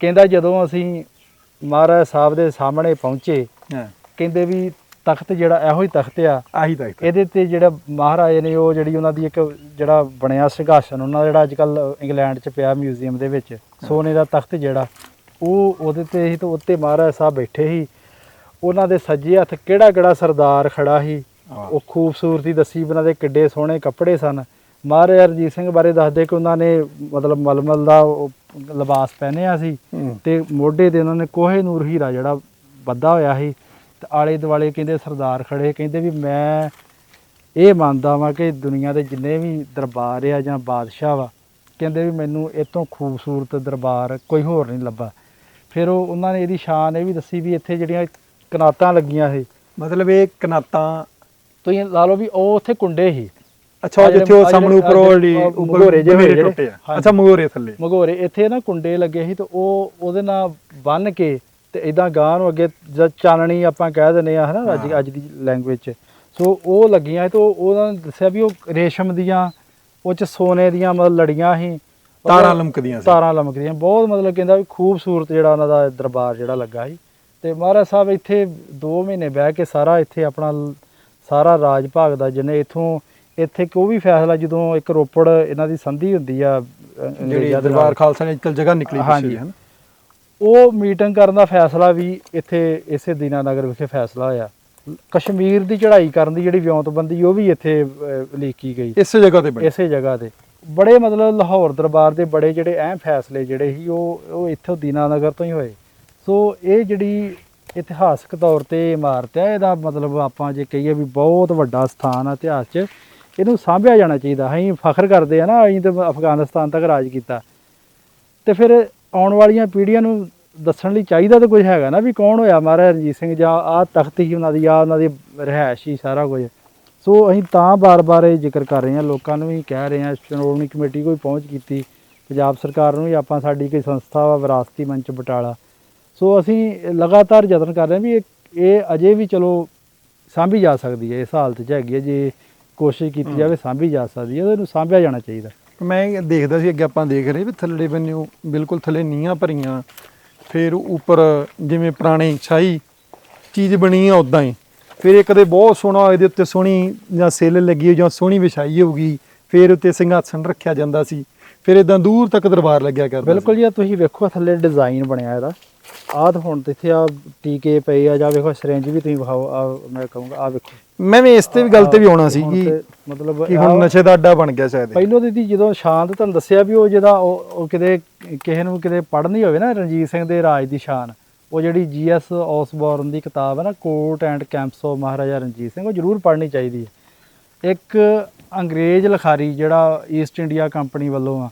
ਕਹਿੰਦਾ ਜਦੋਂ ਅਸੀਂ ਮਹਾਰਾਜ ਸਾਹਿਬ ਦੇ ਸਾਹਮਣੇ ਪਹੁੰਚੇ ਕਹਿੰਦੇ ਵੀ ਤਖਤ ਜਿਹੜਾ ਇਹੋ ਹੀ ਤਖਤ ਆ। ਆਹੀ ਤਾਂ ਇੱਕ ਇਹਦੇ ਤੇ ਜਿਹੜਾ ਮਹਾਰਾਜੇ ਨੇ ਉਹ ਜਿਹੜੀ ਉਹਨਾਂ ਦੀ ਇੱਕ ਜਿਹੜਾ ਬਣਿਆ ਸਿੰਘਾਸਨ ਉਹਨਾਂ ਦਾ ਜਿਹੜਾ ਅੱਜ ਕੱਲ ਇੰਗਲੈਂਡ 'ਚ ਪਿਆ ਮਿਊਜ਼ੀਅਮ ਦੇ ਵਿੱਚ ਸੋਨੇ ਦਾ ਤਖਤ ਜਿਹੜਾ ਉਹ ਉਹਦੇ ਤੇ ਹੀ ਤੇ ਉੱਤੇ ਮਹਾਰਾਜ ਸਾਹਿਬ ਬੈਠੇ ਸੀ। ਉਹਨਾਂ ਦੇ ਸੱਜੇ ਹੱਥ ਕਿਹੜਾ ਕਿਹੜਾ ਸਰਦਾਰ ਖੜਾ ਸੀ। ਉਹ ਖੂਬਸੂਰਤੀ ਦੱਸੀ ਉਹਨਾਂ ਦੇ ਕਿੱਡੇ ਸੋਹਣੇ ਕੱਪੜੇ ਸਨ। ਮਹਾਰਾਜਾ ਰਣਜੀਤ ਸਿੰਘ ਬਾਰੇ ਦੱਸਦੇ ਕਿ ਉਹਨਾਂ ਨੇ ਮਤਲਬ ਮਲਮਲ ਦਾ ਲਿਬਾਸ ਪਹਿਨਿਆ ਸੀ। ਤੇ ਮੋਢੇ ਤੇ ਉਹਨਾਂ ਨੇ ਕੋਹੇ ਨੂਰ ਹੀਰਾ ਜਿਹੜਾ ਬੱਧਾ ਹੋਇਆ ਸੀ ਤੇ ਆਲੇ ਦੁਆਲੇ ਕਹਿੰਦੇ ਸਰਦਾਰ ਖੜੇ ਕਹਿੰਦੇ ਵੀ ਮੈਂ ਇਹ ਮੰਨਦਾ ਵਾਂ ਕਿ ਦੁਨੀਆ ਦੇ ਜਿੰਨੇ ਵੀ ਦਰਬਾਰ ਆ ਜਾਂ ਬਾਦਸ਼ਾਹ ਵਾ ਕਹਿੰਦੇ ਵੀ ਮੈਨੂੰ ਇਹ ਤੋਂ ਖੂਬਸੂਰਤ ਦਰਬਾਰ ਕੋਈ ਹੋਰ ਨਹੀਂ ਲੱਭਾ। ਫਿਰ ਉਹ ਉਹਨਾਂ ਨੇ ਇਹਦੀ ਸ਼ਾਨ ਇਹ ਵੀ ਦੱਸੀ ਵੀ ਇੱਥੇ ਜਿਹੜੀਆਂ ਕਨਾਤਾਂ ਲੱਗੀਆਂ ਸੀ। ਮਤਲਬ ਇਹ ਕਨਾਤਾਂ ਤੁਸੀਂ ਲਾ ਲਓ ਵੀ ਉਹ ਉੱਥੇ ਕੁੰਡੇ ਸੀ। ਅੱਛਾ ਜਿੱਥੇ ਉਹ ਸਾਹਮਣੇ ਉੱਪਰ ਮਗੋਰੇ ਜਿਹੇ ਟੁੱਟੇ ਆ। ਅੱਛਾ ਮਗੋਰੇ ਥੱਲੇ। ਮਗੋਰੇ। ਇੱਥੇ ਨਾ ਕੁੰਡੇ ਲੱਗੇ ਸੀ ਤੇ ਉਹ ਉਹਦੇ ਨਾਲ ਬੰਨ ਕੇ ਤੇ ਇਦਾਂ ਗਾਂ ਨੂੰ ਅੱਗੇ ਜਦ ਚਾਨਣੀ ਆਪਾਂ ਕਹਿ ਦਿੰਦੇ ਆ ਹਨਾ ਅੱਜ ਅੱਜ ਦੀ ਲੈਂਗੁਏਜ ਚ। ਸੋ ਉਹ ਲੱਗੀਆਂ ਤੇ ਉਹ- ਉਹਨਾਂ ਨੇ ਦੱਸਿਆ ਵੀ ਉਹ ਰੇਸ਼ਮ ਦੀਆਂ ਉਹ ਚ ਸੋਨੇ ਦੀਆਂ ਮਤਲਬ ਲੜੀਆਂ ਸੀ। ਤਾਰਾਂ ਲਮਕਦੀਆਂ ਸੀ। ਤਾਰਾਂ ਲਮਕਦੀਆਂ। ਬਹੁਤ ਮਤਲਬ ਕਹਿੰਦਾ ਵੀ ਖੂਬਸੂਰਤ ਜਿਹੜਾ ਉਹਨਾਂ ਦਾ ਦਰਬਾਰ ਜਿਹੜਾ ਲੱਗਾ ਸੀ। ਤੇ ਮਹਾਰਾਜ ਸਾਹਿਬ ਇੱਥੇ 2 ਮਹੀਨੇ ਬਹਿ ਕੇ ਸਾਰਾ ਇੱਥੇ ਆਪਣਾ ਸਾਰਾ ਰਾਜ ਭਾਗ ਦਾ ਜਿਹਨੇ ਇਥੋਂ ਇੱਥੇ ਕੋਈ ਵੀ ਫੈਸਲਾ ਜਦੋਂ ਇੱਕ ਰੋਪੜ ਇਹਨਾਂ ਦੀ ਸੰਧੀ ਹੁੰਦੀ ਆ ਜਿਹੜੀ ਦਰਬਾਰ ਖਾਲਸਾ ਨੇ ਚਲ ਜਗ੍ਹਾ ਨਿਕਲੀ। ਪਿੱਛੇ ਹਨ? ਉਹ ਮੀਟਿੰਗ ਕਰਨ ਦਾ ਫੈਸਲਾ ਵੀ ਇੱਥੇ ਇਸੇ ਦੀਨਾਨਗਰ ਵਿਖੇ ਫੈਸਲਾ ਹੋਇਆ। ਕਸ਼ਮੀਰ ਦੀ ਚੜ੍ਹਾਈ ਕਰਨ ਦੀ ਜਿਹੜੀ ਵਿਉਂਤਬੰਦੀ ਉਹ ਵੀ ਇੱਥੇ ਲਿਖੀ ਗਈ। ਇਸੇ ਜਗ੍ਹਾ ਤੇ ਬਣੀ। ਇਸੇ ਜਗ੍ਹਾ ਤੇ। ਬੜੇ ਮਤਲਬ ਲਾਹੌਰ ਦਰਬਾਰ ਦੇ ਬੜੇ ਜਿਹੜੇ ਅਹਿਮ ਫੈਸਲੇ ਜਿਹੜੇ ਸੀ ਉਹ ਉਹ ਇੱਥੋਂ ਦੀਨਾਨਗਰ ਤੋਂ ਹੀ ਹੋਏ। ਸੋ ਇਹ ਜਿਹੜੀ ਇਤਿਹਾਸਕ ਤੌਰ ਤੇ ਇਮਾਰਤ ਹੈ, ਇਹਦਾ ਮਤਲਬ ਆਪਾਂ ਜੇ ਕਹੀਏ ਵੀ ਬਹੁਤ ਵੱਡਾ ਸਥਾਨ ਆ ਇਤਿਹਾਸ 'ਚ, ਇਹਨੂੰ ਸਾਂਭਿਆ ਜਾਣਾ ਚਾਹੀਦਾ। ਅਸੀਂ ਫਖਰ ਕਰਦੇ ਆ ਨਾ, ਅਸੀਂ ਤਾਂ ਅਫਗਾਨਿਸਤਾਨ ਤੱਕ ਰਾਜ ਕੀਤਾ। ਤੇ ਫਿਰ ਆਉਣ ਵਾਲੀਆਂ ਪੀੜ੍ਹੀਆਂ ਨੂੰ ਦੱਸਣ ਲਈ ਚਾਹੀਦਾ ਤਾਂ ਕੁਝ ਹੈਗਾ ਨਾ ਵੀ ਕੌਣ ਹੋਇਆ ਮਹਾਰਾਜਾ ਰਣਜੀਤ ਸਿੰਘ ਜਾਂ ਆਹ ਤਖਤ ਹੀ ਉਹਨਾਂ ਦੀ ਆ ਉਹਨਾਂ ਦੀ ਰਿਹਾਇਸ਼ ਹੀ ਸਾਰਾ ਕੁਝ। ਸੋ ਅਸੀਂ ਤਾਂ ਬਾਰ-ਬਾਰ ਇਹ ਜ਼ਿਕਰ ਕਰ ਰਹੇ ਹਾਂ, ਲੋਕਾਂ ਨੂੰ ਵੀ ਕਹਿ ਰਹੇ ਹਾਂ, ਸ਼੍ਰੋਮਣੀ ਕਮੇਟੀ ਕੋਈ ਪਹੁੰਚ ਕੀਤੀ, ਪੰਜਾਬ ਸਰਕਾਰ ਨੂੰ ਵੀ ਆਪਾਂ ਸਾਡੀ ਕੋਈ ਸੰਸਥਾ ਵਾ, ਵਿਰਾਸਤੀ ਮੰਚ ਬਟਾਲਾ। ਸੋ ਅਸੀਂ ਲਗਾਤਾਰ ਯਤਨ ਕਰ ਰਹੇ ਹਾਂ ਵੀ ਇਹ ਇਹ ਅਜੇ ਵੀ ਚਲੋ ਸਾਂਭੀ ਜਾ ਸਕਦੀ ਹੈ ਇਸ ਹਾਲਤ 'ਚ ਹੈਗੀ ਹੈ। ਜੇ ਕੋਸ਼ਿਸ਼ ਕੀਤੀ ਜਾਵੇ ਸਾਂਭੀ ਜਾ ਸਕਦੀ ਹੈ ਉਹਨੂੰ ਸਾਂਭਿਆ ਜਾਣਾ ਚਾਹੀਦਾ। ਮੈਂ ਦੇਖਦਾ ਸੀ ਅੱਗੇ ਆਪਾਂ ਦੇਖ ਰਹੇ ਵੀ ਥੱਲੇ ਬੰਨਿਓ ਬਿਲਕੁਲ ਥੱਲੇ ਨੀਹਾਂ ਭਰੀਆਂ। ਫਿਰ ਉੱਪਰ ਜਿਵੇਂ ਪੁਰਾਣੀ ਛਾਈ ਚੀਜ਼ ਬਣੀ ਆ ਉਦਾਂ ਹੀ। ਫਿਰ ਇੱਕ ਦੇ ਬਹੁਤ ਸੋਹਣਾ ਇਹਦੇ ਉੱਤੇ ਸੋਹਣੀ ਜਾਂ ਸੇਲ ਲੱਗੀ ਜਾਂ ਸੋਹਣੀ ਵਿਛਾਈ ਹੋਊਗੀ ਫਿਰ ਉੱਤੇ ਸਿੰਘਾਸਣ ਰੱਖਿਆ ਜਾਂਦਾ ਸੀ। ਫਿਰ ਇਦਾਂ ਦੂਰ ਤੱਕ ਦਰਬਾਰ ਲੱਗਿਆ ਕਰਦਾ ਬਿਲਕੁਲ ਜੀ ਤੁਸੀਂ ਵੇਖੋ ਥੱਲੇ ਡਿਜ਼ਾਈਨ ਬਣਿਆ ਇਹਦਾ। ਆਹ ਤਾਂ ਹੁਣ ਇੱਥੇ ਆ ਟੀਕੇ ਪਏ ਆ ਜਾਂ ਵੇਖੋ ਸਿਰਿੰਜ ਵੀ ਤੁਸੀਂ ਵਿਖਾਓ ਆ ਮੈਂ ਕਹੂੰਗਾ ਆ ਵੇਖੋ। ਮੈਂ ਵੀ ਇਸ ਤੇ ਵੀ ਗੱਲ ਤੇ ਵੀ ਆਉਣਾ ਸੀ ਹੁਣ ਕਿ ਤੇ ਮਤਲਬ ਕਿ ਹੁਣ ਆਹ- ਨਸ਼ੇ ਦਾ ਅੱਡਾ ਬਣ ਗਿਆ ਸ਼ਾਇਦ ਇਹ। ਪਹਿਲੋਂ ਦੀ ਜਦੋਂ ਸ਼ਾਨ ਤੇ ਤੁਹਾਨੂੰ ਦੱਸਿਆ ਵੀ ਉਹ ਜਿਹਦਾ ਉਹ ਉਹ ਕਿਤੇ ਕਿਸੇ ਨੂੰ ਕਿਤੇ ਪੜ੍ਹਨੀ ਹੋਵੇ ਨਾ ਰਣਜੀਤ ਸਿੰਘ ਦੇ ਰਾਜ ਦੀ ਸ਼ਾਨ ਉਹ ਜਿਹੜੀ ਜੀਐਸ ਔਸਬੋਰਨ ਦੀ ਕਿਤਾਬ ਹੈ ਨਾ court and camps of Maharaja Ranjit Singh ਉਹ ਜ਼ਰੂਰ ਪੜ੍ਹਨੀ ਚਾਹੀਦੀ ਹੈ ਇੱਕ ਅੰਗਰੇਜ਼ ਲਿਖਾਰੀ ਜਿਹੜਾ ਈਸਟ ਇੰਡੀਆ ਕੰਪਨੀ ਵੱਲੋਂ ਆ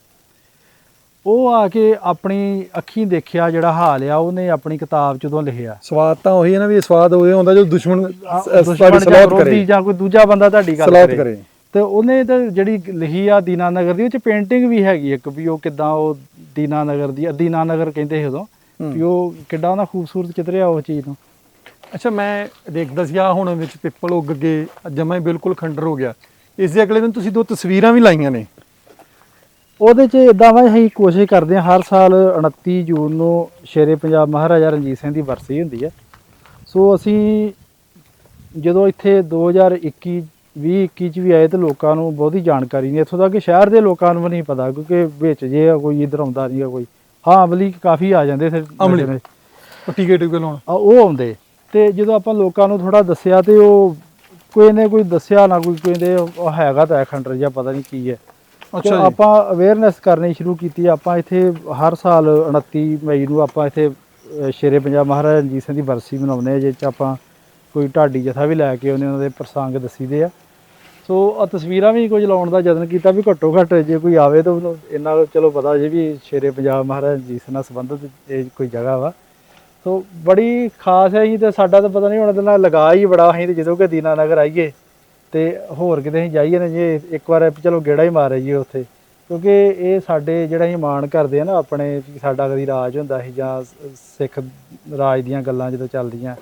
ਉਹ ਆ ਕੇ ਆਪਣੀ ਅੱਖੀਂ ਦੇਖਿਆ ਜਿਹੜਾ ਹਾਲ ਆ ਉਹਨੇ ਆਪਣੀ ਕਿਤਾਬ ਚ ਲਿਖਿਆ। ਸਵਾਦ ਤਾਂ ਉਹੀ ਹੈ ਨਾ ਵੀ ਸਵਾਦ ਉਹ ਹੁੰਦਾ ਜਦੋਂ ਦੁਸ਼ਮਣ ਤੁਹਾਡੀ ਜਾਂ ਸਲਾਹਤ ਕਰੇ। ਜਾਂ ਕੋਈ ਦੂਜਾ ਬੰਦਾ ਤੁਹਾਡੀ ਗੱਲ ਕਰੇ। ਤੇ ਉਹਨੇ ਤਾਂ ਜਿਹੜੀ ਲਿਖੀ ਆ ਦੀਨਾਨਗਰ ਦੀ ਉਹ ਚ ਪੇਂਟਿੰਗ ਵੀ ਹੈਗੀ ਇੱਕ ਵੀ ਉਹ ਕਿਦਾਂ ਉਹ ਦੀਨਾਨਗਰ ਦੀ ਦੀਨਾਨਗਰ ਕਹਿੰਦੇ ਸੀ ਉਦੋਂ ਵੀ ਉਹ ਕਿੱਡਾ ਉਹਨਾਂ ਖੂਬਸੂਰਤ ਚਿੱਤਰਿਆ ਉਹ ਚੀਜ਼ ਨੂੰ। ਅੱਛਾ ਮੈਂ ਦੇਖਦਾ ਸੀ ਆ ਹੁਣ ਵਿੱਚ ਪਿੱਪਲ ਉੱਗ ਗਏ ਜਮਾ ਬਿਲਕੁਲ ਖੰਡਰ ਹੋ ਗਿਆ। ਇਸ ਦੇ ਅਗਲੇ ਦਿਨ ਤੁਸੀਂ ਦੋ ਤਸਵੀਰਾਂ ਵੀ ਲਾਈਆਂ ਨੇ। ਉਹਦੇ 'ਚ ਇਦਾਂ ਵਾ ਅਸੀਂ ਕੋਸ਼ਿਸ਼ ਕਰਦੇ ਹਾਂ ਹਰ ਸਾਲ 29 ਜੂਨ ਨੂੰ ਸ਼ੇਰੇ ਪੰਜਾਬ ਮਹਾਰਾਜਾ ਰਣਜੀਤ ਸਿੰਘ ਦੀ ਬਰਸੀ ਹੁੰਦੀ ਹੈ ਸੋ ਅਸੀਂ ਜਦੋਂ ਇੱਥੇ 2021 2021 ਚ ਵੀ ਆਏ ਤੇ ਲੋਕਾਂ ਨੂੰ ਬਹੁਤੀ ਜਾਣਕਾਰੀ ਨਹੀਂ। ਇੱਥੋਂ ਤੱਕ ਕਿ ਸ਼ਹਿਰ ਦੇ ਲੋਕਾਂ ਨੂੰ ਵੀ ਨਹੀਂ ਪਤਾ ਕਿਉਂਕਿ ਵਿੱਚ ਜੇ ਕੋਈ ਇੱਧਰ ਆਉਂਦਾ ਨਹੀਂਗਾ ਕੋਈ। ਹਾਂ ਅਮਲੀ ਕਾਫੀ ਆ ਜਾਂਦੇ ਫਿਰ ਅਮਲੀ। ਨਸ਼ੇ ਨੇ। ਉਹ ਟੀਕੇ ਟੂਕੇ ਲਾਉਣ? ਆ ਉਹ ਆਉਂਦੇ। ਤੇ ਜਦੋਂ ਆਪਾਂ ਲੋਕਾਂ ਨੂੰ ਥੋੜਾ ਦੱਸਿਆ ਤੇ ਉਹ ਕੋਈ ਨੇ ਕੋਈ ਦੱਸਿਆ ਨਾ ਕੋਈ ਕਹਿੰਦੇ ਉਹ ਹੈਗਾ ਤਾਂ ਖੰਡਰ ਜਾਂ ਪਤਾ ਨਹੀਂ ਕੀ ਹੈ। ਅੱਛਾ ਜੀ। ਆਪਾਂ ਅਵੇਅਰਨੈਸ ਕਰਨੀ ਸ਼ੁਰੂ ਕੀਤੀ ਆਪਾਂ ਇੱਥੇ ਹਰ ਸਾਲ 29 ਮਈ ਨੂੰ ਆਪਾਂ ਇੱਥੇ ਸ਼ੇਰੇ ਪੰਜਾਬ ਮਹਾਰਾਜਾ ਰਣਜੀਤ ਸਿੰਘ ਦੀ ਬਰਸੀ ਮਨਾਉਂਦੇ ਆ ਜਿਸ ਚ ਆਪਾਂ ਕੋਈ ਢਾਡੀ ਜਥਾ ਵੀ ਲੈ ਕੇ ਉਹਨੇ ਉਹਨਾਂ ਦੇ ਪ੍ਰਸੰਗ ਦੱਸੀਦੇ ਆ। ਸੋ ਆ ਤਸਵੀਰਾਂ ਵੀ ਕੁਝ ਲਾਉਣ ਦਾ ਯਤਨ ਕੀਤਾ ਵੀ ਘੱਟੋ ਘੱਟ ਜੇ ਕੋਈ ਆਵੇ ਤਾਂ ਉਹਨੂੰ ਇੰਨਾ ਕੁ ਚਲੋ ਪਤਾ ਜੇ ਵੀ ਸ਼ੇਰੇ ਪੰਜਾਬ ਮਹਾਰਾਜਾ ਰਣਜੀਤ ਸਿੰਘ ਨਾਲ ਸੰਬੰਧਿਤ ਕੋਈ ਜਗ੍ਹਾ ਵਾ। ਸੋ ਬੜੀ ਖਾਸ ਹੈ ਜੀ ਤੇ ਸਾਡਾ ਤਾਂ ਪਤਾ ਨਹੀਂ ਹੁਣ ਇਹਦੇ ਨਾਲ ਲਗਾ ਹੀ ਬੜਾ ਅਸੀਂ ਤੇ ਜਦੋਂ ਕਿ ਦੀਨਾਨਗਰ ਆਈਏ ਤੇ ਹੋਰ ਕਿਤੇ ਅਸੀਂ ਜਾਈਏ ਨਾ ਜੇ, ਇੱਕ ਵਾਰ ਚਲੋ ਗੇੜਾ ਹੀ ਮਾਰ ਆਈਏ ਉੱਥੇ। ਕਿਉਂਕਿ ਇਹ ਸਾਡੇ ਜਿਹੜਾ ਅਸੀਂ ਮਾਣ ਕਰਦੇ ਆ ਨਾ ਆਪਣੇ ਸਾਡਾ ਕਦੀ ਰਾਜ ਹੁੰਦਾ ਸੀ ਜਾਂ ਸਿੱਖ ਰਾਜ ਦੀਆਂ ਗੱਲਾਂ ਜਦੋਂ ਚੱਲਦੀਆਂ।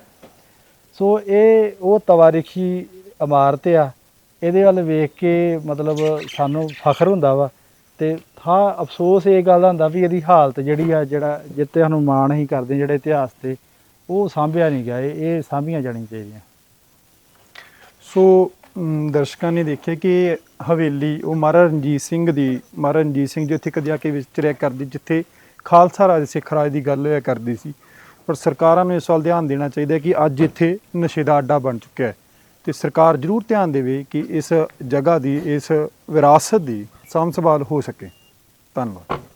ਸੋ ਇਹ ਉਹ ਤਵਾਰੀਖੀ ਇਮਾਰਤ ਆ। ਇਹਦੇ ਵੱਲ ਵੇਖ ਕੇ ਮਤਲਬ ਸਾਨੂੰ ਫਖਰ ਹੁੰਦਾ ਵਾ ਤੇ ਹਾਂ, ਅਫਸੋਸ ਇਹ ਗੱਲ ਦਾ ਹੁੰਦਾ ਵੀ ਇਹਦੀ ਹਾਲਤ ਜਿਹੜੀ ਆ, ਜਿਹੜਾ ਜਿੱਤੇ ਸਾਨੂੰ ਮਾਣ ਹੀ ਕਰਦੇ ਜਿਹੜੇ ਇਤਿਹਾਸ ਤੇ, ਉਹ ਸਾਂਭਿਆ ਨਹੀਂ ਗਿਆ। ਇਹ ਸਾਂਭੀਆਂ ਜਾਣੀਆਂ ਚਾਹੀਦੀਆਂ। ਸੋ ਦਰਸ਼ਕਾਂ ਨੇ ਦੇਖਿਆ ਕਿ ਹਵੇਲੀ, ਉਹ ਮਹਾਰਾਜਾ ਰਣਜੀਤ ਸਿੰਘ ਦੀ, ਮਹਾਰਾਜਾ ਰਣਜੀਤ ਸਿੰਘ ਜੀ ਇੱਥੇ ਕਦੇ ਆ ਕੇ ਵਿਚਰਿਆ ਕਰਦੀ, ਜਿੱਥੇ ਖਾਲਸਾ ਰਾਜ, ਸਿੱਖ ਰਾਜ ਦੀ ਗੱਲ ਹੋਇਆ ਕਰਦੀ ਸੀ। ਪਰ ਸਰਕਾਰਾਂ ਨੂੰ ਇਸ ਵੱਲ ਧਿਆਨ ਦੇਣਾ ਚਾਹੀਦਾ ਕਿ ਅੱਜ ਇੱਥੇ ਨਸ਼ੇ ਦਾ ਅੱਡਾ ਬਣ ਚੁੱਕਿਆ ਹੈ। ਤੇ ਸਰਕਾਰ ਜ਼ਰੂਰ ਧਿਆਨ ਦੇਵੇ ਕਿ ਇਸ ਜਗ੍ਹਾ ਦੀ, ਇਸ ਵਿਰਾਸਤ ਦੀ ਸਾਂਭ ਸੰਭਾਲ ਹੋ ਸਕੇ। ਧੰਨਵਾਦ।